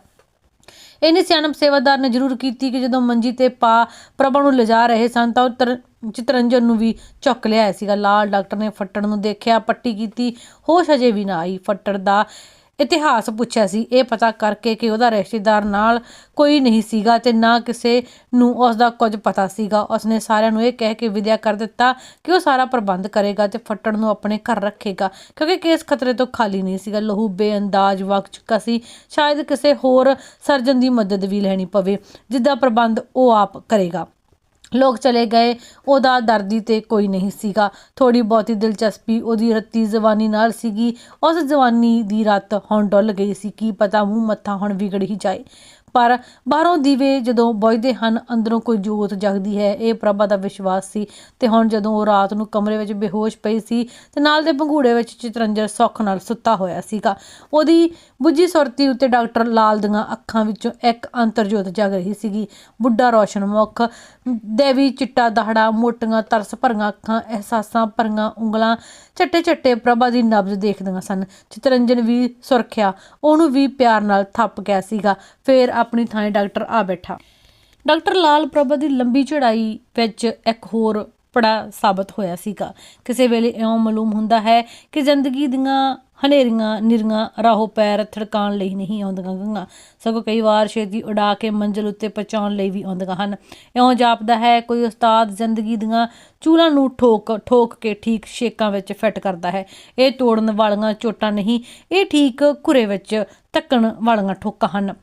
ਇਹਨੇ ਸਿਆਣਪ ਸੇਵਾਦਾਰ ਨੇ ਜ਼ਰੂਰ ਕੀਤੀ ਕਿ ਜਦੋਂ ਮੰਜੀ ਤੇ ਪਾ ਪ੍ਰਭਾ ਨੂੰ ਲਿਜਾ ਰਹੇ ਸਨ ਤਾਂ ਉਹ ਤਰ- ਚਿਤਰੰਜਨ ਨੂੰ ਵੀ ਚੁੱਕ ਲਿਆ ਸੀਗਾ। ਲਾਲ ਡਾਕਟਰ ਨੇ ਫੱਟੜ ਨੂੰ ਦੇਖਿਆ, ਪੱਟੀ ਕੀਤੀ। ਹੋਸ਼ ਅਜੇ ਵੀ ਨਾ ਆਈ ਫੱਟੜ ਦਾ। ਇਤਿਹਾਸ ਪੁੱਛਿਆ ਸੀ। ਇਹ ਪਤਾ ਕਰਕੇ ਕਿ ਉਹਦਾ ਰਿਸ਼ਤੇਦਾਰ ਨਾਲ ਕੋਈ ਨਹੀਂ ਸੀਗਾ ਤੇ ਨਾ ਕਿਸੇ ਨੂੰ ਉਸ ਦਾ ਕੁਝ ਪਤਾ ਸੀਗਾ। ਉਸਨੇ ਸਾਰਿਆਂ ਨੂੰ ਇਹ ਕਹਿ ਕੇ ਵਿਦਿਆ ਕਰ ਦਿੱਤਾ ਕਿ ਉਹ ਸਾਰਾ ਪ੍ਰਬੰਧ ਕਰੇਗਾ ਤੇ ਫੱਟੜ ਨੂੰ ਆਪਣੇ ਘਰ ਰੱਖੇਗਾ, ਕਿਉਂਕਿ ਕੇਸ ਖਤਰੇ ਤੋਂ ਖਾਲੀ ਨਹੀਂ ਸੀਗਾ। ਲਹੂ, ਬੇਅੰਦਾਜ਼ ਵਗ ਚੁੱਕਾ ਸੀ। ਸ਼ਾਇਦ ਕਿਸੇ ਹੋਰ ਸਰਜਨ ਦੀ ਮਦਦ ਵੀ ਲੈਣੀ ਪਵੇ, ਜਿੱਦਾਂ ਪ੍ਰਬੰਧ ਉਹ ਆਪ ਕਰੇਗਾ। ਲੋਕ ਚਲੇ ਗਏ। ਉਹਦਾ ਦਰਦੀ ਤੇ ਕੋਈ ਨਹੀਂ ਸੀਗਾ। ਥੋੜੀ ਬਹੁਤੀ ਦਿਲਚਸਪੀ ਉਹਦੀ ਰੱਤੀ ਜ਼ਬਾਨੀ ਨਾਲ ਸੀਗੀ। ਉਸ ਜਵਾਨੀ ਦੀ ਰਾਤ ਹੁਣ ਡੁੱਲ ਗਈ ਸੀ। ਕੀ ਪਤਾ ਮੂੰਹ ਮੱਥਾ ਹੁਣ ਵਿਗੜ ਹੀ ਜਾਏ। ਪਰ ਬਾਹਰੋਂ ਦੀਵੇ ਜਦੋਂ ਬੁਝਦੇ ਹਨ, ਅੰਦਰੋਂ ਕੋਈ ਜੋਤ ਜਗਦੀ ਹੈ। ਇਹ ਪ੍ਰਭਾ ਦਾ ਵਿਸ਼ਵਾਸ ਸੀ। ਤੇ ਹੁਣ ਜਦੋਂ ਉਹ ਰਾਤ ਨੂੰ ਕਮਰੇ ਵਿੱਚ ਬੇਹੋਸ਼ ਪਈ ਸੀ, ਤੇ ਨਾਲ ਦੇ ਭੰਗੂੜੇ ਵਿੱਚ ਚਿਤਰੰਜਰ ਸੁੱਖ ਨਾਲ ਸੁੱਤਾ ਹੋਇਆ ਸੀਗਾ। ਉਹਦੀ ਬੁੱਝੀ ਸੁਰਤੀ ਉੱਤੇ ਡਾਕਟਰ ਲਾਲ ਦੀਆਂ ਅੱਖਾਂ ਵਿੱਚੋਂ ਇੱਕ ਅੰਤਰਜੋਤ ਜਗ ਰਹੀ ਸੀਗੀ। ਬੁੱਢਾ ਰੋਸ਼ਨ ਮੁਖ, ਦੇਵੀ ਚਿੱਟਾ ਦਹੜਾ, ਮੋਟੀਆਂ ਤਰਸ ਭਰੀਆਂ ਅੱਖਾਂ, ਅਹਿਸਾਸਾਂ ਭਰੀਆਂ ਉਂਗਲਾਂ ਚੱਟੇ ਚੱਟੇ ਪ੍ਰਭਾ ਦੀ ਨਬਜ਼ ਦੇਖਦੀਆਂ ਸਨ। ਚਿਤਰੰਜਨ ਵੀ ਸੁਰਖਿਆ, ਉਹਨੂੰ ਵੀ ਪਿਆਰ ਨਾਲ ਥੱਪ ਗਿਆ ਸੀਗਾ। ਫਿਰ ਆਪਣੀ ਥਾਂ ਡਾਕਟਰ ਆ ਬੈਠਾ। ਡਾਕਟਰ ਲਾਲ ਪ੍ਰਭਾ ਦੀ ਲੰਬੀ ਚੜਾਈ ਵਿੱਚ ਇੱਕ ਹੋਰ ਪੜਾ ਸਾਬਤ ਹੋਇਆ ਸੀਗਾ। ਕਿਸੇ ਵੇਲੇ ਇਉਂ ਮਾਲੂਮ ਹੁੰਦਾ ਹੈ ਕਿ ਜ਼ਿੰਦਗੀ ਦੀਆਂ ਹਨੇਰੀਆਂ, ਨਿਰੀਆਂ, ਰਾਹੋਂ ਪੈਰ ਥੜਕਾਉਣ ਲਈ ਨਹੀਂ ਆਉਂਦੀਆਂ ਗੰਗਾ ਸਗੋਂ ਕਈ ਵਾਰ ਛੇਤੀ ਉਡਾ ਕੇ ਮੰਜ਼ਿਲ ਉੱਤੇ ਪਹੁੰਚਾਉਣ ਲਈ ਵੀ ਆਉਂਦੀਆਂ ਹਨ। ਇਉਂ ਜਾਪਦਾ ਹੈ, ਕੋਈ ਉਸਤਾਦ ਜ਼ਿੰਦਗੀ ਦੀਆਂ ਚੂਲਾਂ ਨੂੰ ਠੋਕ ਠੋਕ ਕੇ ਠੀਕ ਛੇਕਾਂ ਵਿੱਚ ਫਿੱਟ ਕਰਦਾ ਹੈ। ਇਹ ਤੋੜਨ ਵਾਲੀਆਂ ਚੋਟਾਂ ਨਹੀਂ, ਇਹ ਠੀਕ ਘੁਰੇ ਵਿੱਚ ਧੱਕਣ ਵਾਲੀਆਂ ਠੋਕਾਂ ਹਨ।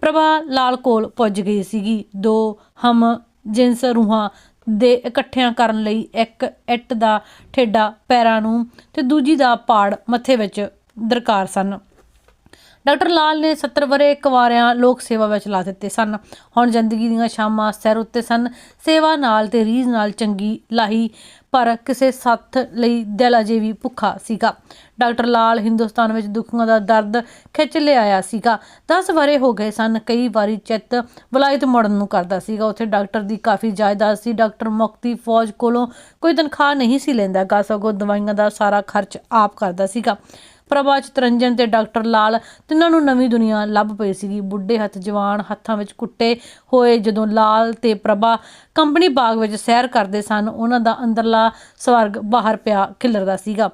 ਪ੍ਰਭਾ ਲਾਲ ਕੋਲ ਪੁੱਜ ਗਈ ਸੀਗੀ। ਦੋ ਹਮ ਜਿੰਸ ਰੂਹਾਂ ਦੇ ਇਕੱਠਿਆਂ ਕਰਨ ਲਈ ਇੱਕ ਇੱਟ ਦਾ ਠੇਡਾ ਪੈਰਾਂ ਨੂੰ ਤੇ ਦੂਜੀ ਦਾ ਪਾੜ ਮੱਥੇ ਵਿੱਚ ਦਰਕਾਰ ਸਨ। ਡਾਕਟਰ ਲਾਲ ਨੇ 70 ਵਰੇ ਕੁਵਾਰਿਆਂ ਲੋਕ ਸੇਵਾ ਵਿੱਚ ਲਾ ਦਿੱਤੇ ਸਨ। ਹੁਣ ਜ਼ਿੰਦਗੀ ਦੀਆਂ ਸ਼ਾਮਾਂ ਸਿਰ ਉੱਤੇ ਸਨ। ਸੇਵਾ ਨਾਲ ਤੇ ਰੀਝ ਨਾਲ ਚੰਗੀ ਲਾਹੀ ਪਰ ਕਿਸੇ ਸੱਥ ਲਈ ਦਿਲ ਅਜੇ ਵੀ ਭੁੱਖਾ ਸੀਗਾ। ਡਾਕਟਰ ਲਾਲ ਹਿੰਦੁਸਤਾਨ ਵਿੱਚ ਦੁੱਖਾਂ ਦਾ ਦਰਦ ਖਿੱਚ ਲਿਆਇਆ ਸੀਗਾ। 10 ਵਰੇ ਹੋ ਗਏ ਸਨ, ਕਈ ਵਾਰੀ ਚਿੱਤ ਵਲਾਇਤ ਮੁੜਨ ਨੂੰ ਕਰਦਾ ਸੀਗਾ। ਉੱਥੇ ਡਾਕਟਰ ਦੀ ਕਾਫੀ ਜਾਇਦਾਦ ਸੀ। ਡਾਕਟਰ ਮੁਕਤੀ ਫੌਜ ਕੋਲੋਂ ਕੋਈ ਤਨਖਾਹ ਨਹੀਂ ਸੀ ਲੈਂਦਾ ਗਾ, ਸਗੋਂ ਦਵਾਈਆਂ ਦਾ ਸਾਰਾ ਖਰਚ ਆਪ ਕਰਦਾ ਸੀਗਾ। ਪ੍ਰਭਾ ਚਤਰੰਜਨ ਤੇ ਡਾਕਟਰ ਲਾਲ ਤਿੰਨਾਂ ਨੂੰ ਨਵੀਂ ਦੁਨੀਆ ਲੱਭ ਪਈ ਸੀਗੀ। ਬੁੱਢੇ ਹੱਥ ਜਵਾਨ ਹੱਥਾਂ ਵਿੱਚ ਕੁੱਟੇ ਹੋਏ ਜਦੋਂ ਲਾਲ ਤੇ ਪ੍ਰਭਾ ਕੰਪਨੀ ਬਾਗ ਵਿੱਚ ਸੈਰ ਕਰਦੇ ਸਨ, ਉਹਨਾਂ ਦਾ ਅੰਦਰਲਾ ਸਵਰਗ ਬਾਹਰ ਪਿਆ ਖਿਲਰਦਾ ਸੀਗਾ।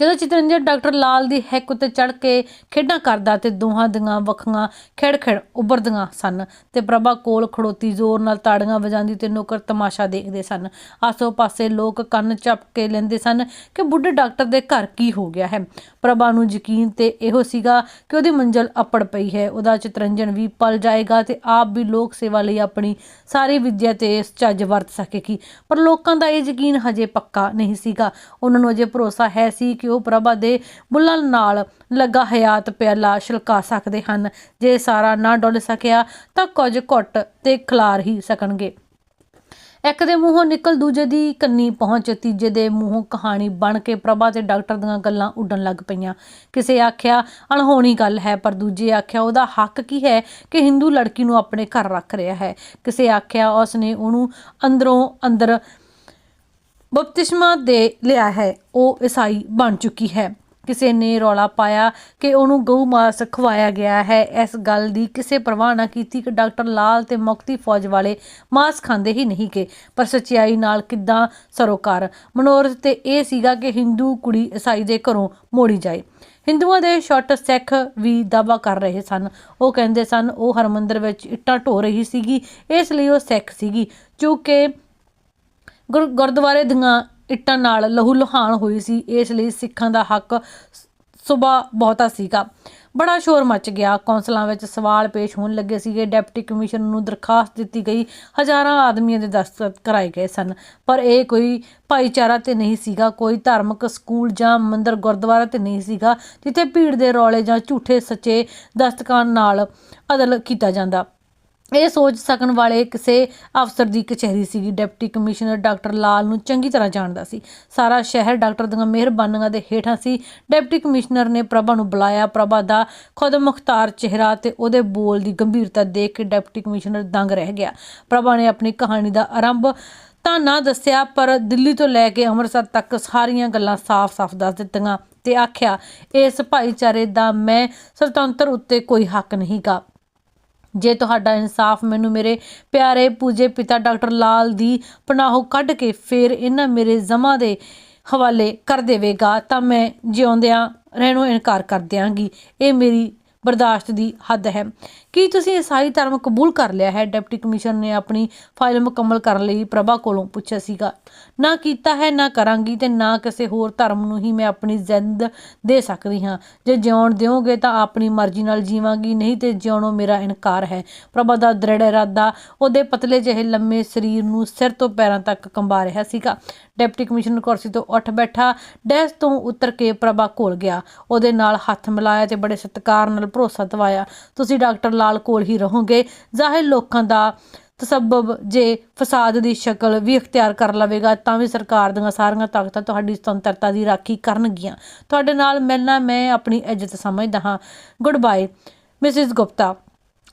ਜਦੋਂ ਚਿਤਰੰਜਨ ਡਾਕਟਰ ਲਾਲ ਦੀ ਹਿੱਕ ਉੱਤੇ ਚੜ ਕੇ ਖੇਡਾਂ ਕਰਦਾ ਤੇ ਦੋਹਾਂ ਦੀਆਂ ਵੱਖੀਆਂ ਖਿੜ-ਖਿੜ ਉੱਭਰਦੀਆਂ ਸਨ ਤੇ ਪ੍ਰਭਾ ਕੋਲ ਖੜੋਤੀ ਜ਼ੋਰ ਨਾਲ ਤਾੜੀਆਂ ਵਜਾਉਂਦੀ ਤੇ ਨੌਕਰ ਤਮਾਸ਼ਾ ਦੇਖਦੇ ਸਨ। ਆਸੋ-ਪਾਸੇ ਲੋਕ ਕੰਨ ਚੱਪ ਕੇ ਲੈਂਦੇ ਸਨ ਕਿ ਬੁੱਢੇ ਡਾਕਟਰ ਦੇ ਘਰ ਕੀ ਹੋ ਗਿਆ ਹੈ। ਪ੍ਰਭਾ ਨੂੰ ਯਕੀਨ ਤੇ ਇਹੋ ਸੀਗਾ ਕਿ ਉਹਦੀ ਮੰਜ਼ਲ ਅੱਪੜ ਪਈ ਹੈ। ਉਹਦਾ ਚਿਤਰੰਜਨ ਵੀ ਪਲ ਜਾਏਗਾ ਤੇ ਆਪ ਵੀ ਲੋਕ ਸੇਵਾ ਲਈ ਆਪਣੀ ਸਾਰੀ ਵਿੱਦਿਆ ਤੇ ਇਸ ਚੱਜ ਵਰਤ ਸਕੇਗੀ। ਪਰ ਲੋਕਾਂ ਦਾ ਇਹ ਯਕੀਨ ਹਜੇ ਪੱਕਾ ਨਹੀਂ ਸੀਗਾ। ਉਹਨਾਂ ਨੂੰ ਅਜੇ ਭਰੋਸਾ ਹੈ ਸੀ ਕਿ ਉਹ ਪ੍ਰਭਾ ਦੇ ਬੁੱਲਾਂ ਨਾਲ ਲੱਗਾ ਹਯਾਤ ਪਿਆਲਾ ਛਲਕਾ ਸਕਦੇ ਹਨ। ਜੇ ਸਾਰਾ ਨਾ ਡੁੱਲ ਸਕਿਆ ਤਾਂ ਕੁਝ ਘੁੱਟ ਤੇ ਖਿਲਾਰ ਹੀ ਸਕਣਗੇ। ਇੱਕ ਦੇ ਮੂੰਹੋਂ ਨਿਕਲ ਦੂਜੇ ਦੀ ਕੰਨੀ ਪਹੁੰਚ, ਤੀਜੇ ਦੇ ਮੂੰਹੋਂ ਕਹਾਣੀ ਬਣ ਕੇ ਪ੍ਰਭਾ ਤੇ ਡਾਕਟਰ ਦੀਆਂ ਗੱਲਾਂ ਉੱਡਣ ਲੱਗ ਪਈਆਂ। ਕਿਸੇ ਆਖਿਆ, ਅਣਹੋਣੀ ਗੱਲ ਹੈ, ਪਰ ਦੂਜੇ ਆਖਿਆ, ਉਹਦਾ ਹੱਕ ਕੀ ਹੈ ਕਿ ਹਿੰਦੂ ਲੜਕੀ ਨੂੰ ਆਪਣੇ ਘਰ ਰੱਖ ਰਿਹਾ ਹੈ? ਕਿਸੇ ਆਖਿਆ, ਉਸਨੇ ਉਹਨੂੰ ਅੰਦਰੋਂ ਅੰਦਰ ਬਪਤਿਸਮਾ ਦੇ ਲਿਆ ਹੈ। ਉਹ ਈਸਾਈ ਬਣ ਚੁੱਕੀ ਹੈ। ਕਿਸੇ ਨੇ ਰੌਲਾ ਪਾਇਆ ਕਿ ਉਹਨੂੰ ਗਊ ਮਾਸ ਖਵਾਇਆ ਗਿਆ ਹੈ। ਇਸ ਗੱਲ ਦੀ ਕਿਸੇ ਪਰਵਾਹ ਨਾ ਕੀਤੀ ਕਿ ਡਾਕਟਰ ਲਾਲ ਤੇ ਮੁਕਤੀ ਫੌਜ ਵਾਲੇ ਮਾਸ ਖਾਂਦੇ ਹੀ ਨਹੀਂ ਕਿ ਪਰ ਸੱਚਾਈ ਨਾਲ ਕਿੱਦਾਂ ਸਰੋਕਾਰ? ਮਨੋਰਥ ਤੇ ਇਹ ਸੀਗਾ ਕਿ ਹਿੰਦੂ ਕੁੜੀ ਈਸਾਈ ਦੇ ਘਰੋਂ ਮੋੜੀ ਜਾਏ। ਹਿੰਦੂਆਂ ਦੇ ਛੋਟ ਸਿੱਖ ਵੀ ਦਾਵਾ ਕਰ ਰਹੇ ਸਨ। ਉਹ ਕਹਿੰਦੇ ਸਨ, ਉਹ ਹਰਮੰਦਰ ਵਿੱਚ ਇੱਟਾਂ ਢੋ ਰਹੀ ਸੀਗੀ। ਇਸ ਲਈ ਉਹ ਸਿੱਖ ਸੀਗੀ। ਕਿਉਂਕਿ ਗੁਰਦੁਆਰੇ ਦੀਆਂ ਇੱਟਾਂ ਨਾਲ ਲਹੂ ਲੁਹਾਨ ਹੋਈ ਸੀ, ਇਸ ਲਈ ਸਿੱਖਾਂ ਦਾ ਹੱਕ ਸੁਬਾ ਬਹੁਤਾ ਸੀਗਾ। ਬੜਾ ਸ਼ੋਰ ਮਚ ਗਿਆ। ਕੌਂਸਲਾਂ ਵਿੱਚ ਸਵਾਲ ਪੇਸ਼ ਹੋਣ ਲੱਗੇ ਸੀਗੇ। ਡਿਪਟੀ ਕਮਿਸ਼ਨਰ ਨੂੰ ਦਰਖਾਸਤ ਦਿੱਤੀ ਗਈ। ਹਜ਼ਾਰਾਂ ਆਦਮੀਆਂ ਦੇ ਦਸਤਖਤ ਕਰਾਏ ਗਏ ਸਨ। ਪਰ ਇਹ ਕੋਈ ਭਾਈਚਾਰਾ ਤੇ ਨਹੀਂ ਸੀਗਾ। ਕੋਈ ਧਾਰਮਿਕ ਸਕੂਲ ਜਾਂ ਮੰਦਿਰ ਗੁਰਦੁਆਰਾ ਤੇ ਨਹੀਂ ਸੀਗਾ, ਜਿੱਥੇ ਭੀੜ ਦੇ ਰੌਲੇ ਜਾਂ ਝੂਠੇ ਸੱਚੇ ਦਸਤਕਾਂ ਨਾਲ ਅਦਲ ਕੀਤਾ ਜਾਂਦਾ। ਇਹ ਸੋਚ ਸਕਣ ਵਾਲੇ ਕਿਸੇ ਅਫਸਰ ਦੀ ਕਚਹਿਰੀ ਸੀਗੀ। ਡਿਪਟੀ ਕਮਿਸ਼ਨਰ ਡਾਕਟਰ ਲਾਲ ਨੂੰ ਚੰਗੀ ਤਰ੍ਹਾਂ ਜਾਣਦਾ ਸੀ। ਸਾਰਾ ਸ਼ਹਿਰ ਡਾਕਟਰ ਦੀਆਂ ਮਿਹਰਬਾਨੀਆਂ ਦੇ ਹੇਠਾਂ ਸੀ। ਡਿਪਟੀ ਕਮਿਸ਼ਨਰ ਨੇ ਪ੍ਰਭਾ ਨੂੰ ਬੁਲਾਇਆ। ਪ੍ਰਭਾ ਦਾ ਖੁਦ ਮੁਖਤਾਰ ਚਿਹਰਾ ਤੇ ਉਹਦੇ ਬੋਲ ਦੀ ਗੰਭੀਰਤਾ ਦੇਖ ਕੇ ਡਿਪਟੀ ਕਮਿਸ਼ਨਰ ਦੰਗ ਰਹਿ ਗਿਆ। ਪ੍ਰਭਾ ਨੇ ਆਪਣੀ ਕਹਾਣੀ ਦਾ ਆਰੰਭ ਤਾਂ ਨਾ ਦੱਸਿਆ, ਪਰ ਦਿੱਲੀ ਤੋਂ ਲੈ ਕੇ ਅੰਮ੍ਰਿਤਸਰ ਤੱਕ ਸਾਰੀਆਂ ਗੱਲਾਂ ਸਾਫ਼-ਸਾਫ਼ ਦੱਸ ਦਿੱਤੀਆਂ ਤੇ ਆਖਿਆ, ਇਸ ਭਾਈਚਾਰੇ ਦਾ ਮੈਂ ਸੁਤੰਤਰ ਉੱਤੇ ਕੋਈ ਹੱਕ ਨਹੀਂਗਾ ਜੇ ਤੁਹਾਡਾ ਇਨਸਾਫ ਮੈਨੂੰ ਮੇਰੇ ਪਿਆਰੇ ਪੂਜੇ ਪਿਤਾ ਡਾਕਟਰ ਲਾਲ ਦੀ ਪਨਾਹੋਂ ਕੱਢ ਕੇ ਫੇਰ ਇਹਨਾਂ ਮੇਰੇ ਜ਼ਮਾ ਦੇ ਹਵਾਲੇ ਕਰ ਦੇਵੇਗਾ, ਤਾਂ ਮੈਂ ਜਿਉਂਦਿਆਂ ਰਹਿਣੋਂ ਇਨਕਾਰ ਕਰ ਦਿਆਂਗੀ। ਇਹ ਮੇਰੀ ਬਰਦਾਸ਼ਤ ਦੀ ਹੱਦ ਹੈ। ਕੀ ਤੁਸੀਂ ਈਸਾਈ ਧਰਮ ਕਬੂਲ ਕਰ ਲਿਆ ਹੈ? ਡਿਪਟੀ ਕਮਿਸ਼ਨਰ ਨੇ ਆਪਣੀ ਫਾਈਲ ਮੁਕੰਮਲ ਕਰਨ ਲਈ ਪ੍ਰਭਾ ਕੋਲੋਂ ਪੁੱਛਿਆ ਸੀਗਾ। ਨਾ ਕੀਤਾ ਹੈ, ਨਾ ਕਰਾਂਗੀ ਤੇ ਨਾ ਕਿਸੇ ਹੋਰ ਧਰਮ ਨੂੰ ਹੀ ਮੈਂ ਆਪਣੀ ਜ਼ਿੰਦ ਦੇ ਸਕਦੀ ਹਾਂ। ਜੇ ਜਿਉਣ ਦਿਓਗੇ ਤਾਂ ਆਪਣੀ ਮਰਜ਼ੀ ਨਾਲ ਜੀਵਾਂਗੀ, ਨਹੀਂ ਤੇ ਜਿਉਣੋਂ ਮੇਰਾ ਇਨਕਾਰ ਹੈ। ਪ੍ਰਭਾ ਦਾ ਦ੍ਰਿੜ ਇਰਾਦਾ ਉਹਦੇ ਪਤਲੇ ਜਿਹੇ ਲੰਮੇ ਸਰੀਰ ਨੂੰ ਸਿਰ ਤੋਂ ਪੈਰਾਂ ਤੱਕ ਕੰਬਾ ਰਿਹਾ ਸੀਗਾ। ਡਿਪਟੀ ਕਮਿਸ਼ਨਰ ਕੁਰਸੀ ਤੋਂ ਉੱਠ ਬੈਠਾ, ਡੈਸ ਤੋਂ ਉਤਰ ਕੇ ਪ੍ਰਭਾ ਕੋਲ ਗਿਆ। ਉਹਦੇ ਨਾਲ ਹੱਥ ਮਿਲਾਇਆ ਤੇ ਬੜੇ ਸਤਿਕਾਰ ਨਾਲ ਭਰੋਸਾ ਦਿਵਾਇਆ। ਤੁਸੀਂ ਡਾਕਟਰ ਲਾਲ ਕੋਲ ਹੀ ਰਹੋਗੇ। ਜ਼ਾਹਿਰ ਲੋਕਾਂ ਦਾ ਤਸੱਬਬ ਜੇ ਫਸਾਦ ਦੀ ਸ਼ਕਲ ਵੀ ਇਖਤਿਆਰ ਕਰ ਲਵੇਗਾ, ਤਾਂ ਵੀ ਸਰਕਾਰ ਦੀਆਂ ਸਾਰੀਆਂ ਤਾਕਤਾਂ ਤੁਹਾਡੀ ਸੁਤੰਤਰਤਾ ਦੀ ਰਾਖੀ ਕਰਨਗੀਆਂ। ਤੁਹਾਡੇ ਨਾਲ ਮਿਲਣਾ ਮੈਂ ਆਪਣੀ ਇੱਜ਼ਤ ਸਮਝਦਾ ਹਾਂ। Good bye Mrs Gupta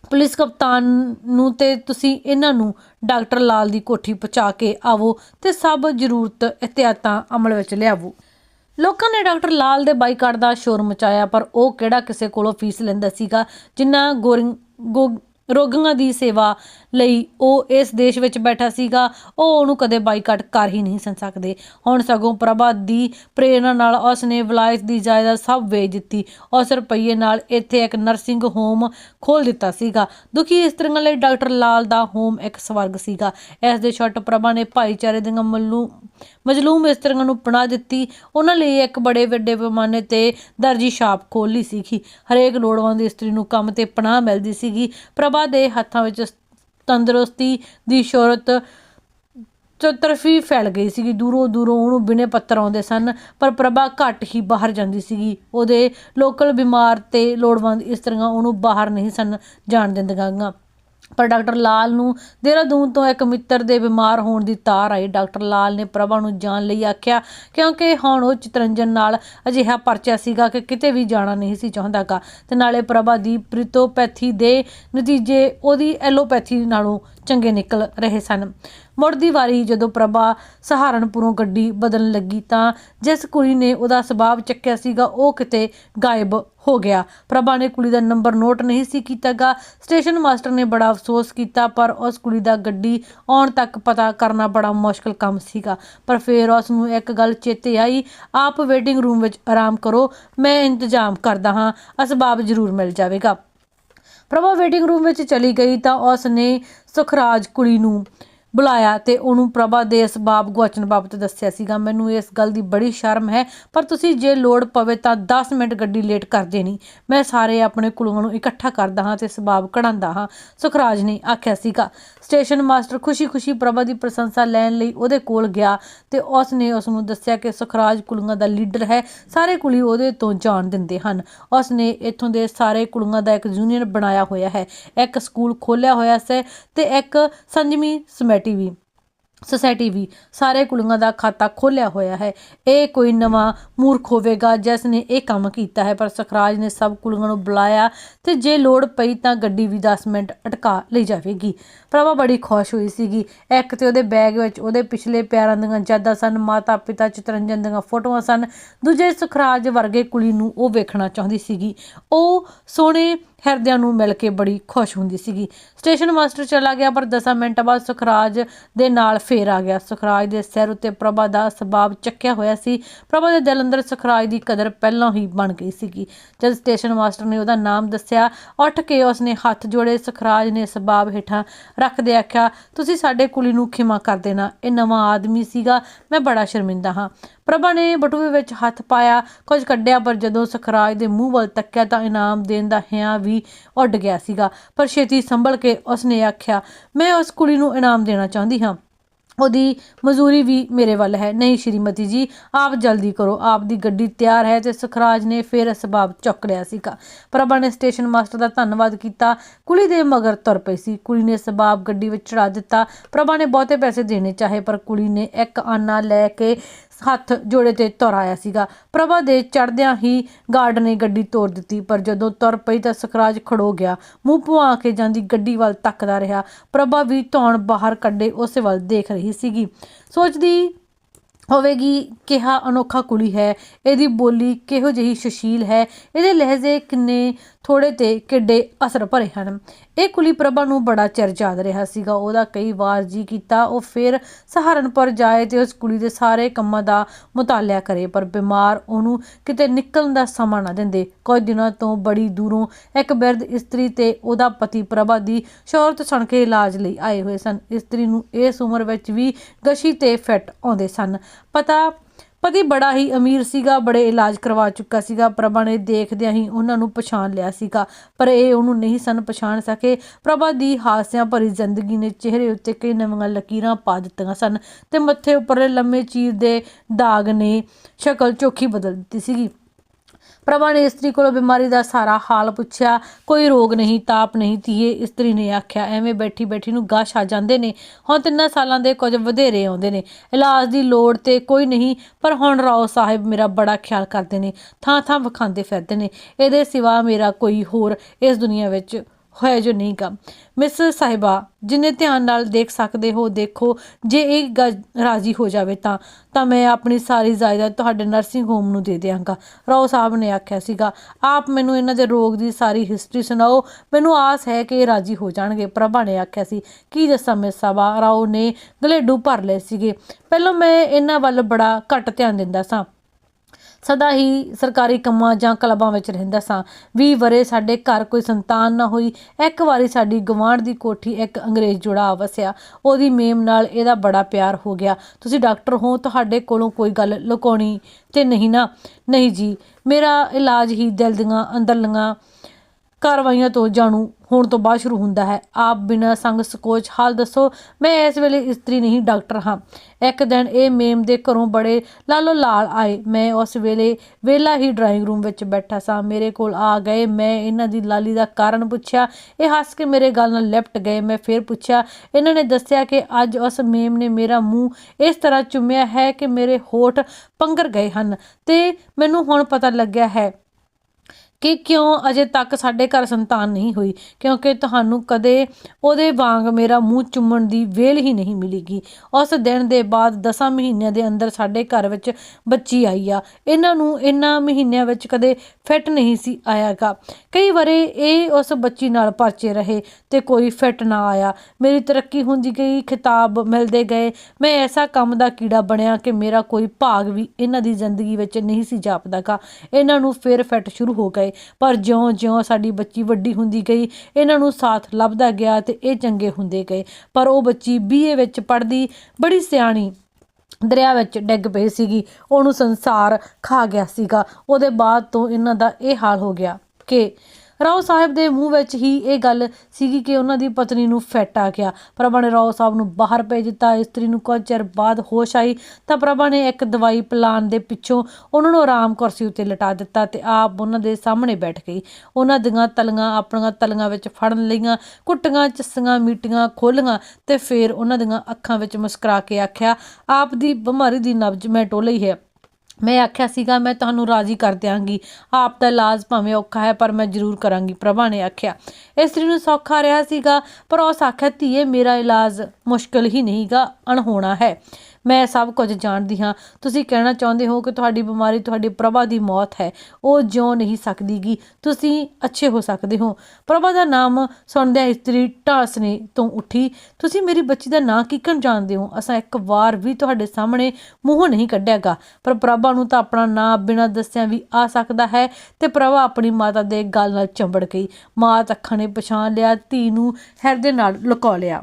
police ਕਪਤਾਨ ਨੂੰ ਤੇ ਤੁਸੀਂ ਇਹਨਾਂ ਨੂੰ ਡਾਕਟਰ ਲਾਲ ਦੀ ਕੋਠੀ ਪਹੁੰਚਾ ਕੇ ਆਵੋ ਤੇ ਸਭ ਜ਼ਰੂਰਤ ਇhtiyਾਤਾਂ ਅਮਲ ਵਿੱਚ ਲਿਆਵੋ। ਲੋਕਾਂ ਨੇ ਡਾਕਟਰ ਲਾਲ ਦੇ ਬਾਈਕਾਟ ਦਾ ਸ਼ੋਰ ਮਚਾਇਆ, ਪਰ ਉਹ ਕਿਹੜਾ ਕਿਸੇ ਕੋਲੋਂ ਫੀਸ ਲੈਂਦਾ ਸੀਗਾ, ਜਿੰਨਾ ਗੋਰਿੰਗ ਗੋ, ਰੋਗੀਆਂ ਦੀ ਸੇਵਾ ਲਈ ਉਹ ਇਸ ਦੇਸ਼ ਵਿੱਚ ਬੈਠਾ ਸੀਗਾ, ਉਹ ਉਹਨੂੰ ਕਦੇ ਬਾਈਕਾਟ ਕਰ ਹੀ ਨਹੀਂ ਸਨ ਸਕਦੇ। ਹੁਣ ਸਗੋਂ ਪ੍ਰਭਾ ਦੀ ਪ੍ਰੇਰਣਾ ਨਾਲ ਉਸ ਨੇ ਵਿਲਾਇਤ ਦੀ ਜਾਇਦਾਦ ਸਭ ਵੇਚ ਦਿੱਤੀ। ਉਸ ਰੁਪਈਏ ਨਾਲ ਇੱਥੇ ਇੱਕ ਨਰਸਿੰਗ ਹੋਮ ਖੋਲ ਦਿੱਤਾ ਸੀਗਾ। ਦੁਖੀ ਇਸਤਰੀਆਂ ਲਈ ਡਾਕਟਰ ਲਾਲ ਦਾ ਹੋਮ ਇੱਕ ਸਵਰਗ ਸੀਗਾ। ਇਸ ਦੇ ਛੱਟ ਪ੍ਰਭਾ ਨੇ ਭਾਈਚਾਰੇ ਦੀਆਂ ਮੱਲੂ, ਮਜਲੂਮ ਇਸਤਰੀਆਂ ਨੂੰ ਪਨਾਹ ਦਿੱਤੀ। ਉਹਨਾਂ ਲਈ ਇੱਕ ਬੜੇ ਵੱਡੇ ਪੈਮਾਨੇ ਤੇ ਦਰਜੀ ਸ਼ਾਪ ਖੋਲੀ ਸੀਗੀ। ਹਰੇਕ ਲੋੜਵੰਦ ਇਸਤਰੀ ਨੂੰ ਕੰਮ ਤੇ ਪਨਾਹ ਮਿਲਦੀ ਸੀਗੀ। ਪ੍ਰਭਾ ਦੇ ਹੱਥਾਂ ਵਿੱਚ ਤੰਦਰੁਸਤੀ ਦੀ ਸ਼ੋਹਰਤ ਚਤਰਫੀ ਫੈਲ ਗਈ ਸੀਗੀ। ਦੂਰੋਂ ਦੂਰੋਂ ਉਹਨੂੰ ਬਿਨੇ ਪੱਤਰ ਆਉਂਦੇ ਸਨ, ਪਰ ਪ੍ਰਭਾ ਘੱਟ ਹੀ ਬਾਹਰ ਜਾਂਦੀ ਸੀਗੀ। ਉਹਦੇ ਲੋਕਲ ਬਿਮਾਰ ਤੇ ਲੋੜਵੰਦ ਇਸਤਰੀਆਂ ਉਹਨੂੰ ਬਾਹਰ ਨਹੀਂ ਸਨ ਜਾਣ ਦਿੰਦੀਆਂ ਗੀਆਂ ਪਰ ਡਾਕਟਰ ਲਾਲ ਨੂੰ ਦੇਹਰਾਦੂਨ ਤੋਂ ਇੱਕ ਮਿੱਤਰ ਦੇ ਬਿਮਾਰ ਹੋਣ ਦੀ ਤਾਰ ਆਈ। ਡਾਕਟਰ ਲਾਲ ਨੇ ਪ੍ਰਭਾ ਨੂੰ ਜਾਣ ਲਈ ਆਖਿਆ, ਕਿਉਂਕਿ ਹੁਣ ਉਹ ਚਿਤਰੰਜਨ ਨਾਲ ਅਜਿਹਾ ਪਰਚਾ ਸੀਗਾ ਕਿ ਕਿਤੇ ਵੀ ਜਾਣਾ ਨਹੀਂ ਸੀ ਚਾਹੁੰਦਾਗਾ। ਤੇ ਨਾਲੇ ਪ੍ਰਭਾ ਦੀ ਪ੍ਰਿਤੋਪੈਥੀ ਦੇ ਨਤੀਜੇ ਉਹਦੀ ਐਲੋਪੈਥੀ ਨਾਲੋਂ ਚੰਗੇ ਨਿਕਲ ਰਹੇ ਸਨ। ਮੁੜ ਦੀ ਵਾਰੀ ਜਦੋਂ ਪ੍ਰਭਾ ਸਹਾਰਨਪੁਰੋਂ ਗੱਡੀ ਬਦਲਣ ਲੱਗੀ ਤਾਂ ਜਿਸ ਕੁੜੀ ਨੇ ਉਹਦਾ ਸਬਾਬ ਚੱਕਿਆ ਸੀਗਾ, ਉਹ ਕਿਤੇ ਗਾਇਬ ਹੋ ਗਿਆ। ਪ੍ਰਭਾ ਨੇ ਕੁੜੀ ਦਾ ਨੰਬਰ ਨੋਟ ਨਹੀਂ ਸੀ ਕੀਤਾਗਾ। ਸਟੇਸ਼ਨ ਮਾਸਟਰ ਨੇ ਬੜਾ ਅਫਸੋਸ ਕੀਤਾ, ਪਰ ਉਸ ਕੁੜੀ ਦਾ ਗੱਡੀ ਆਉਣ ਤੱਕ ਪਤਾ ਕਰਨਾ ਬੜਾ ਮੁਸ਼ਕਲ ਕੰਮ ਸੀਗਾ। ਪਰ ਫਿਰ ਉਸ ਨੂੰ ਇੱਕ ਗੱਲ ਚੇਤੇ ਆਈ, ਆਪ ਵੇਟਿੰਗ ਰੂਮ ਵਿੱਚ ਆਰਾਮ ਕਰੋ, ਮੈਂ ਇੰਤਜ਼ਾਮ ਕਰਦਾ ਹਾਂ, ਅਸਬਾਬ ਜ਼ਰੂਰ ਮਿਲ ਜਾਵੇਗਾ। ਪ੍ਰਭਾ ਵੇਟਿੰਗ ਰੂਮ ਵਿੱਚ ਚਲੀ ਗਈ ਤਾਂ ਉਸ ਨੇ ਸੁਖਰਾਜ ਕੁੜੀ ਨੂੰ ਬੁਲਾਇਆ ਤੇ ਉਹਨੂੰ ਪ੍ਰਭਾ ਦੇ ਅਸਬਾਬ ਗੁਆਚਣ ਬਾਬਤ ਦੱਸਿਆ ਸੀਗਾ। ਮੈਨੂੰ ਇਸ ਗੱਲ ਦੀ ਬੜੀ ਸ਼ਰਮ ਹੈ, ਪਰ ਤੁਸੀਂ ਜੇ ਲੋੜ ਪਵੇ ਤਾਂ 10 ਮਿੰਟ ਗੱਡੀ ਲੇਟ ਕਰ ਦੇਣੀ ਮੈਂ ਸਾਰੇ ਆਪਣੇ ਕੁਲੂਆਂ ਨੂੰ ਇਕੱਠਾ ਕਰਦਾ ਹਾਂ ਤੇ ਸਬਾਬ ਕਢਾਉਂਦਾ ਹਾਂ, ਸੁਖਰਾਜ ਨੇ ਆਖਿਆ ਸੀਗਾ। ਸਟੇਸ਼ਨ ਮਾਸਟਰ ਖੁਸ਼ੀ-ਖੁਸ਼ੀ ਪ੍ਰਭਾ ਦੀ ਪ੍ਰਸ਼ੰਸਾ ਲੈਣ ਲਈ ਉਹਦੇ ਕੋਲ ਗਿਆ ਤੇ ਉਸ ਨੇ ਉਸ ਨੂੰ ਦੱਸਿਆ ਕਿ ਸੁਖਰਾਜ ਕੁਲੂਆਂ ਦਾ ਲੀਡਰ ਹੈ, ਸਾਰੇ ਕੁਲੀ ਉਹਦੇ ਤੋਂ ਜਾਣ ਦਿੰਦੇ ਹਨ। ਉਸ ਨੇ ਇੱਥੋਂ ਦੇ ਸਾਰੇ ਕੁਲੂਆਂ ਦਾ ਇੱਕ ਯੂਨੀਅਨ ਬਣਾਇਆ ਹੋਇਆ ਹੈ, ਇੱਕ ਸਕੂਲ ਖੋਲ੍ਹਿਆ ਹੋਇਆ ਹੈ ਤੇ ਇੱਕ ਸੰਜਮੀ ਸਮੈਟੀ ਵੀ ਸੋਸਾਇਟੀ ਵੀ ਸਾਰੇ ਕੁਲੀਆਂ ਦਾ ਖਾਤਾ ਖੋਲਿਆ ਹੋਇਆ ਹੈ। ਇਹ ਕੋਈ ਨਵਾਂ ਮੂਰਖ ਹੋਵੇਗਾ ਜਿਸ ਨੇ ਇਹ ਕੰਮ ਕੀਤਾ ਹੈ, ਪਰ ਸਖਰਾਜ ਨੇ ਸਭ ਕੁਲੀਆਂ ਨੂੰ ਬੁਲਾਇਆ ਤੇ ਜੇ ਲੋੜ ਪਈ ਤਾਂ ਗੱਡੀ ਵੀ 10 ਮਿੰਟ ਅਟਕਾ ਲਈ ਜਾਵੇਗੀ। ਪ੍ਰਭਾ ਬੜੀ ਖੁਸ਼ ਹੋਈ ਸੀਗੀ। ਇੱਕ ਤੇ ਉਹਦੇ ਬੈਗ ਵਿੱਚ ਉਹਦੇ ਪਿਛਲੇ ਪਿਆਰਾਂ ਦੀਆਂ ਯਾਦਾਂ ਸਨ ਮਾਤਾ ਪਿਤਾ ਚਿਤਰੰਜਨ ਦੀਆਂ ਫੋਟੋਆਂ ਸਨ। ਦੂਜੇ ਸੁਖਰਾਜ ਵਰਗੇ ਕੁਲੀ ਨੂੰ ਉਹ ਵੇਖਣਾ ਚਾਹੁੰਦੀ ਸੀਗੀ। ਉਹ ਸੋਹਣੇ ਹਿਰਦਿਆਂ ਨੂੰ ਮਿਲ ਕੇ ਬੜੀ ਖੁਸ਼ ਹੁੰਦੀ ਸੀਗੀ। ਸਟੇਸ਼ਨ ਮਾਸਟਰ ਚਲਾ ਗਿਆ, ਪਰ 10 ਮਿੰਟਾਂ ਬਾਅਦ ਸੁਖਰਾਜ ਦੇ ਨਾਲ ਫੇਰ ਆ ਗਿਆ। ਸੁਖਰਾਜ ਦੇ ਸਿਰ ਉੱਤੇ ਪ੍ਰਭਾ ਦਾ ਸਬਾਬ ਚੱਕਿਆ ਹੋਇਆ ਸੀ। ਪ੍ਰਭਾ ਦੇ ਦਿਲ ਅੰਦਰ ਸੁਖਰਾਜ ਦੀ ਕਦਰ ਪਹਿਲਾਂ ਹੀ ਬਣ ਗਈ ਸੀਗੀ। ਜਦ ਸਟੇਸ਼ਨ ਮਾਸਟਰ ਨੇ ਉਹਦਾ ਨਾਮ ਦੱਸਿਆ, ਉੱਠ ਕੇ ਉਸਨੇ ਹੱਥ ਜੋੜੇ, ਸੁਖਰਾਜ ਨੇ ਸਬਾਬ ਹੇਠਾਂ ਰੱਖਦੇ ਆਖਿਆ, ਤੁਸੀਂ ਸਾਡੇ ਕੁਲੀ ਨੂੰ ਖਿਮਾ ਕਰ ਦੇਣਾ। ਇਹ ਨਵਾਂ ਆਦਮੀ ਸੀਗਾ। ਮੈਂ ਬੜਾ ਸ਼ਰਮਿੰਦਾ ਹਾਂ। ਪ੍ਰਭਾ ਨੇ ਬਟੂਏ ਵਿੱਚ ਹੱਥ ਪਾਇਆ, ਕੁਝ ਕੱਢਿਆ, ਪਰ ਜਦੋਂ ਸਖਰਾਜ ਦੇ ਮੂੰਹ ਵੱਲ ਤੱਕਿਆ ਤਾਂ ਇਨਾਮ ਦੇਣ ਦਾ ਹਿਆਂ ਵੀ ਉੱਡ ਗਿਆ ਸੀਗਾ। ਪਰ ਛੇਤੀ ਸੰਭਲ ਕੇ ਉਸਨੇ ਆਖਿਆ, ਮੈਂ ਉਸ ਕੁੜੀ ਨੂੰ ਇਨਾਮ ਦੇਣਾ ਚਾਹੁੰਦੀ ਹਾਂ। ਉਹਦੀ ਮਜ਼ਦੂਰੀ ਵੀ ਮੇਰੇ ਵੱਲ ਹੈ। ਨਹੀਂ, ਸ਼੍ਰੀਮਤੀ ਜੀ, ਆਪ ਜਲਦੀ ਕਰੋ। ਆਪ ਦੀ ਗੱਡੀ ਤਿਆਰ ਹੈ ਤੇ ਸੁਖਰਾਜ ਨੇ ਫਿਰ ਅਸਬਾਬ ਚੁੱਕ ਲਿਆ ਸੀਗਾ। ਪ੍ਰਭਾ ਨੇ ਸਟੇਸ਼ਨ ਮਾਸਟਰ ਦਾ ਧੰਨਵਾਦ ਕੀਤਾ। ਕੁੜੀ ਦੇ ਮਗਰ ਤੁਰ ਪਈ ਸੀ। ਕੁੜੀ ਨੇ ਸਬਾਬ ਗੱਡੀ ਵਿੱਚ ਚੜਾ ਦਿੱਤਾ। ਪ੍ਰਭਾ ਨੇ ਬਹੁਤੇ ਪੈਸੇ ਦੇਣੇ ਚਾਹੇ, ਪਰ ਕੁੜੀ ਨੇ ਇੱਕ ਆਨਾ ਲੈ ਕੇ ਹੱਥ ਜੋੜੇ ਤੇ ਤੁਰ ਆਇਆ ਸੀਗਾ। ਪ੍ਰਭਾ ਦੇ ਚੜਦਿਆਂ ਹੀ ਗਾਰਡ ਨੇ ਗੱਡੀ ਤੋੜ ਦਿੱਤੀ, ਪਰ ਜਦੋਂ ਤੁਰ ਪਈ ਤਾਂ ਸੁਖਰਾਜ ਖੜੋ ਗਿਆ। ਮੂੰਹ ਪੁਆ ਕੇ ਜਾਂਦੀ ਗੱਡੀ ਵੱਲ ਤੱਕਦਾ ਰਿਹਾ। ਪ੍ਰਭਾ ਵੀ ਧੌਣ ਬਾਹਰ ਕੱਢੇ, ਉਸੇ ਵੱਲ ਦੇਖ ਰਹੀ ਸੀਗੀ। ਸੋਚਦੀ ਹੋਵੇਗੀ ਕਿਹਾ ਅਨੋਖਾ ਕੁੜੀ ਹੈ, ਇਹਦੀ ਬੋਲੀ ਕਿਹੋ ਜਿਹੀ ਸੁਸ਼ੀਲ ਹੈ, ਇਹਦੇ ਲਹਿਜੇ ਕਿੰਨੇ ਥੋੜੇ ਤੇ ਕਿੱਡੇ ਅਸਰ ਭਰੇ ਹਨ। ਇਹ ਕੁਲੀ ਪ੍ਰਭਾ ਨੂੰ ਬੜਾ ਚਿਰ ਯਾਦ ਰਿਹਾ ਸੀਗਾ। ਉਹਦਾ ਕਈ ਵਾਰ ਜੀ ਕੀਤਾ, ਉਹ ਫਿਰ ਸਹਾਰਨਪੁਰ ਜਾਏ ਤੇ ਉਸ ਕੁੜੀ ਦੇ ਸਾਰੇ ਕੰਮਾਂ ਦਾ ਮੁਤਾਲਿਆ ਕਰੇ, ਪਰ ਬਿਮਾਰ ਉਹਨੂੰ ਕਿਤੇ ਨਿਕਲਣ ਦਾ ਸਮਾਂ ਨਾ ਦਿੰਦੇ। ਕੁਝ ਦਿਨਾਂ ਤੋਂ ਬੜੀ ਦੂਰੋਂ ਇੱਕ ਬਿਰਧ ਇਸਤਰੀ ਤੇ ਉਹਦਾ ਪਤੀ ਪ੍ਰਭਾ ਦੀ ਸ਼ੌਹਰਤ ਸੁਣ ਕੇ ਇਲਾਜ ਲਈ ਆਏ ਹੋਏ ਸਨ। ਇਸਤਰੀ ਨੂੰ ਇਸ ਉਮਰ ਵਿੱਚ ਵੀ ਗਸ਼ੀ ਤੇ ਫਿੱਟ ਆਉਂਦੇ ਸਨ। ਪਤਾ ਪਤੀ ਬੜਾ ਹੀ ਅਮੀਰ ਸੀਗਾ, ਬੜੇ ਇਲਾਜ ਕਰਵਾ ਚੁੱਕਾ ਸੀਗਾ, ਪ੍ਰਭਾ ਨੇ ਦੇਖਦਿਆਂ ਹੀ ਉਹਨਾਂ ਨੂੰ ਪਛਾਣ ਲਿਆ ਸੀਗਾ। ਪਰ ਇਹ ਉਹਨੂੰ ਨਹੀਂ ਸਨ ਪਛਾਣ ਸਕੇ। ਪ੍ਰਭਾ ਦੀ ਹਾਸਿਆਂ ਭਰੀ ਜ਼ਿੰਦਗੀ ਨੇ ਚਿਹਰੇ ਉੱਤੇ ਕਈ ਨਵੀਆਂ ਲਕੀਰਾਂ ਪਾ ਦਿੱਤੀਆਂ ਸਨ ਤੇ ਮੱਥੇ ਉੱਪਰਲੇ ਲੰਮੇ ਚੀਰ ਦੇ ਦਾਗ ਨੇ ਸ਼ਕਲ ਚੋਖੀ ਬਦਲ ਦਿੱਤੀ ਸੀਗੀ। ਪ੍ਰਭਾ ਨੇ ਇਸਤਰੀ ਕੋਲੋਂ ਬਿਮਾਰੀ ਦਾ ਸਾਰਾ ਹਾਲ ਪੁੱਛਿਆ। ਕੋਈ ਰੋਗ ਨਹੀਂ, ਤਾਪ ਨਹੀਂ, ਧੀਏ ਇਸਤਰੀ ਨੇ ਆਖਿਆ। ਐਵੇਂ ਬੈਠੀ ਬੈਠੀ ਨੂੰ ਗਾਸ਼ ਆ ਜਾਂਦੇ ਨੇ। ਹੁਣ ਤਿੰਨਾਂ ਸਾਲਾਂ ਦੇ ਕੁਝ ਵਧੇਰੇ ਆਉਂਦੇ ਨੇ। ਇਲਾਜ ਦੀ ਲੋੜ ਤੇ ਕੋਈ ਨਹੀਂ, ਪਰ ਹੁਣ ਰਾਓ ਸਾਹਿਬ ਮੇਰਾ ਬੜਾ ਖਿਆਲ ਕਰਦੇ ਨੇ। ਥਾਂ ਥਾਂ ਵਿਖਾਉਂਦੇ ਫਿਰਦੇ ਨੇ। ਇਹਦੇ ਸਿਵਾ ਮੇਰਾ ਕੋਈ ਹੋਰ ਇਸ ਦੁਨੀਆ ਵਿੱਚ ਹੋਇਆ ਜੋ ਨਹੀਂ ਗਾ। ਮਿਸ ਸਾਹਿਬਾ, ਜਿੰਨੇ ਧਿਆਨ ਨਾਲ ਦੇਖ ਸਕਦੇ ਹੋ, ਦੇਖੋ, ਜੇ ਇਹ ਗ- ਰਾਜ਼ੀ ਹੋ ਜਾਵੇ ਤਾਂ ਤਾਂ ਮੈਂ ਆਪਣੀ ਸਾਰੀ ਜਾਇਦਾਦ ਤੁਹਾਡੇ ਨਰਸਿੰਗ ਹੋਮ ਨੂੰ ਦੇ ਦਿਆਂਗਾ। ਰਾਓ ਸਾਹਿਬ ਨੇ ਆਖਿਆ ਸੀਗਾ, ਆਪ ਮੈਨੂੰ ਇਹਨਾਂ ਦੇ ਰੋਗ ਦੀ ਸਾਰੀ ਹਿਸਟਰੀ ਸੁਣਾਓ। ਮੈਨੂੰ ਆਸ ਹੈ ਕਿ ਇਹ ਰਾਜ਼ੀ ਹੋ ਜਾਣਗੇ। ਪ੍ਰਭਾ ਨੇ ਆਖਿਆ ਸੀ, ਕੀ ਦੱਸਾਂ ਮਿਸ ਸਾਹਿਬਾ? ਰਾਓ ਨੇ ਗਲੇਡੂ ਭਰ ਲਏ ਸੀਗੇ। ਪਹਿਲਾਂ ਮੈਂ ਇਹਨਾਂ ਵੱਲ ਬੜਾ ਘੱਟ ਧਿਆਨ ਦਿੰਦਾ ਸਾਂ। ਸਦਾ ਹੀ ਸਰਕਾਰੀ ਕੰਮਾਂ ਜਾਂ ਕਲੱਬਾਂ ਵਿੱਚ ਰਹਿੰਦਾ ਸਾਂ। 20 ਵਰੇ ਸਾਡੇ ਘਰ ਕੋਈ ਸੰਤਾਨ ਨਾ ਹੋਈ, ਇੱਕ ਵਾਰੀ ਸਾਡੀ ਗਵਾਂਢ ਦੀ ਕੋਠੀ ਇੱਕ ਅੰਗਰੇਜ਼ ਜੁੜਾ ਵਸਿਆ। ਉਹਦੀ ਮੇਮ ਨਾਲ ਇਹਦਾ ਬੜਾ ਪਿਆਰ ਹੋ ਗਿਆ। ਤੁਸੀਂ ਡਾਕਟਰ ਹੋ, ਤੁਹਾਡੇ ਕੋਲੋਂ ਕੋਈ ਗੱਲ ਲੁਕਾਉਣੀ ਤੇ ਨਹੀਂ ਨਾ। ਨਹੀਂ ਜੀ, ਮੇਰਾ ਇਲਾਜ ਹੀ ਦਿਲ ਦੀਆਂ ਅੰਦਰਲੀਆਂ ਕਾਰਵਾਈਆਂ ਤੋਂ ਜਾਣੂ ਹੋਣ ਤੋਂ ਬਾਅਦ ਸ਼ੁਰੂ ਹੁੰਦਾ ਹੈ। ਆਪ ਬਿਨਾਂ ਸੰਗ ਸਕੋਚ ਹਾਲ ਦੱਸੋ, ਮੈਂ ਇਸ ਵੇਲੇ ਇਸਤਰੀ ਨਹੀਂ, ਡਾਕਟਰ ਹਾਂ। ਇੱਕ ਦਿਨ ਇਹ ਮੇਮ ਦੇ ਘਰੋਂ ਬੜੇ ਲਾਲੋ ਲਾਲ ਆਏ। ਮੈਂ ਉਸ ਵੇਲੇ ਵੇਲਾ ਹੀ ਡਰਾਇੰਗ ਰੂਮ ਵਿੱਚ ਬੈਠਾ ਸਾਂ। ਮੇਰੇ ਕੋਲ ਆ ਗਏ। ਮੈਂ ਇਹਨਾਂ ਦੀ ਲਾਲੀ ਦਾ ਕਾਰਨ ਪੁੱਛਿਆ। ਇਹ ਹੱਸ ਕੇ ਮੇਰੇ ਗੱਲ ਨਾਲ ਲਿਪਟ ਗਏ। ਮੈਂ ਫਿਰ ਪੁੱਛਿਆ, ਇਹਨਾਂ ਨੇ ਦੱਸਿਆ ਕਿ ਅੱਜ ਉਸ ਮੇਮ ਨੇ ਮੇਰਾ ਮੂੰਹ ਇਸ ਤਰ੍ਹਾਂ ਚੁੰਮਿਆ ਹੈ ਕਿ ਮੇਰੇ ਹੋਠ ਪੰਗਰ ਗਏ ਹਨ ਤੇ ਮੈਨੂੰ ਹੁਣ ਪਤਾ ਲੱਗਿਆ ਹੈ। ਕਿ ਕਿਉਂ ਅਜੇ ਤੱਕ ਸਾਡੇ ਘਰ ਸੰਤਾਨ ਨਹੀਂ ਹੋਈ? ਕਿਉਂਕਿ ਤੁਹਾਨੂੰ ਕਦੇ ਉਹਦੇ ਵਾਂਗ ਮੇਰਾ ਮੂੰਹ ਚੁੰਮਣ ਦੀ ਵੇਲ ਹੀ ਨਹੀਂ ਮਿਲੇਗੀ। ਉਸ ਦਿਨ ਦੇ ਬਾਅਦ 10 ਮਹੀਨਿਆਂ ਦੇ ਅੰਦਰ ਸਾਡੇ ਘਰ ਵਿੱਚ ਬੱਚੀ ਆਈ ਆ। ਇਹਨਾਂ ਨੂੰ ਇਹਨਾਂ ਮਹੀਨਿਆਂ ਵਿੱਚ ਕਦੇ ਫਿੱਟ ਨਹੀਂ ਸੀ ਆਇਆਗਾ। ਕਈ ਵਾਰੇ ਇਹ ਉਸ ਬੱਚੀ ਨਾਲ ਪਰਚੇ ਰਹੇ ਤੇ ਕੋਈ ਫਿੱਟ ਨਾ ਆਇਆ। ਮੇਰੀ ਤਰੱਕੀ ਹੁੰਦੀ ਗਈ, ਖਿਤਾਬ ਮਿਲਦੇ ਗਏ। ਮੈਂ ਐਸਾ ਕੰਮ ਦਾ ਕੀੜਾ ਬਣਿਆ ਕਿ ਮੇਰਾ ਕੋਈ ਭਾਗ ਵੀ ਇਹਨਾਂ ਦੀ ਜ਼ਿੰਦਗੀ ਵਿੱਚ ਨਹੀਂ ਸੀ ਜਾਪਦਾਗਾ। ਇਹਨਾਂ ਨੂੰ ਫਿਰ ਫਿੱਟ ਸ਼ੁਰੂ ਹੋ ਗਏ। ਪਰ ਜਿਉਂ-ਜਿਉਂ ਸਾਡੀ ਬੱਚੀ ਵੱਡੀ ਹੁੰਦੀ ਗਈ, ਇਹਨਾਂ ਨੂੰ ਸਾਥ ਲੱਭਦਾ ਗਿਆ ਤੇ ਇਹ ਚੰਗੇ ਹੁੰਦੇ ਗਏ। ਪਰ ਉਹ ਬੱਚੀ ਬੀਏ ਵਿੱਚ ਪੜ੍ਹਦੀ, ਬੜੀ ਸਿਆਣੀ ਦਰਿਆ ਵਿੱਚ ਡਿੱਗ ਪਈ ਸੀਗੀ। ਉਹਨੂੰ ਸੰਸਾਰ ਖਾ ਗਿਆ ਸੀਗਾ। ਉਹਦੇ ਬਾਅਦ ਤੋਂ ਇਹਨਾਂ ਦਾ ਇਹ ਹਾਲ ਹੋ ਗਿਆ ਕਿ ਰਾਓ ਸਾਹਿਬ ਦੇ ਮੂੰਹ ਵਿੱਚ ਹੀ ਇਹ ਗੱਲ ਸੀਗੀ ਕਿ ਉਹਨਾਂ ਦੀ ਪਤਨੀ ਨੂੰ ਫੈਟਾ ਗਿਆ। ਪ੍ਰਭਾ ਨੇ ਰਾਓ ਸਾਹਿਬ ਨੂੰ ਬਾਹਰ ਭੇਜ ਦਿੱਤਾ। ਇਸਤਰੀ ਨੂੰ ਕੁਝ ਚਿਰ ਬਾਅਦ ਹੋਸ਼ ਆਈ ਤਾਂ ਪ੍ਰਭਾ ਨੇ ਇੱਕ ਦਵਾਈ ਪਲਾਨ ਦੇ ਪਿੱਛੋਂ ਉਹਨਾਂ ਨੂੰ ਆਰਾਮ ਕੁਰਸੀ ਉੱਤੇ ਲਟਾ ਦਿੱਤਾ ਤੇ ਆਪ ਉਹਨਾਂ ਦੇ ਸਾਹਮਣੇ ਬੈਠ ਗਈ। ਉਹਨਾਂ ਦੀਆਂ ਤਲੀਆਂ ਆਪਣੀਆਂ ਤਲੀਆਂ ਵਿੱਚ ਫੜਨ ਲਈਆਂ, ਕੁੱਟੀਆਂ, ਚੱਸੀਆਂ, ਮੀਟੀਆਂ ਖੋਲੀਆਂ ਤੇ ਫਿਰ ਉਹਨਾਂ ਦੀਆਂ ਅੱਖਾਂ ਵਿੱਚ ਮੁਸਕਰਾ ਕੇ ਆਖਿਆ, ਆਪ ਦੀ ਬਿਮਾਰੀ ਦੀ ਨਬਜ ਮੈਂ ਟੋਲੀ ਹੈ। ਮੈਂ ਆਖਿਆ ਸੀਗਾ, ਮੈਂ ਤੁਹਾਨੂੰ ਰਾਜ਼ੀ ਕਰ ਦਿਆਂਗੀ। ਆਪ ਦਾ ਇਲਾਜ ਭਾਵੇਂ ਔਖਾ ਹੈ, ਪਰ ਮੈਂ ਜ਼ਰੂਰ ਕਰਾਂਗੀ। ਪ੍ਰਭਾ ਨੇ ਆਖਿਆ। ਇਸਤਰੀ ਨੂੰ ਸੌਖਾ ਰਿਹਾ ਸੀਗਾ, ਪਰ ਉਸ ਆਖਿਆ, ਧੀਏ, ਮੇਰਾ ਇਲਾਜ ਮੁਸ਼ਕਲ ਹੀ ਨਹੀਂਗਾ, ਅਣਹੋਣਾ ਹੈ। ਮੈਂ ਸਭ ਕੁਝ ਜਾਣਦੀ ਹਾਂ। ਤੁਸੀਂ ਕਹਿਣਾ ਚਾਹੁੰਦੇ ਹੋ ਕਿ ਤੁਹਾਡੀ ਬਿਮਾਰੀ, ਤੁਹਾਡੀ ਪ੍ਰਭਾ ਦੀ ਮੌਤ ਹੈ। ਉਹ ਜਿਉ ਨਹੀਂ ਸਕਦੀਗੀ। ਤੁਸੀਂ ਅੱਛੇ ਹੋ ਸਕਦੇ ਹੋ। ਪ੍ਰਭਾ ਦਾ ਨਾਮ ਸੁਣਦਿਆਂ ਇਸਤਰੀ ਢਾਸਨੇ ਤੋਂ ਉੱਠੀ, ਤੁਸੀਂ ਮੇਰੀ ਬੱਚੀ ਦਾ ਨਾਂ ਕਿਕਣ ਜਾਣਦੇ ਹੋ? ਅਸਾਂ ਇੱਕ ਵਾਰ ਵੀ ਤੁਹਾਡੇ ਸਾਹਮਣੇ ਮੂੰਹ ਨਹੀਂ ਕੱਢਿਆਗਾ। ਪਰ ਪ੍ਰਭਾ ਨੂੰ ਤਾਂ ਆਪਣਾ ਨਾਂ ਬਿਨਾਂ ਦੱਸਿਆਂ ਵੀ ਆ ਸਕਦਾ ਹੈ ਤੇ ਪ੍ਰਭਾ ਆਪਣੀ ਮਾਤਾ ਦੇ ਗੱਲ ਨਾਲ ਚੰਬੜ ਗਈ। ਮਾਂ ਅੱਖਾਂ ਨੇ ਪਛਾਣ ਲਿਆ, ਧੀ ਨੂੰ ਹਿਰਦੇ ਨਾਲ ਲੁਕਾ ਲਿਆ।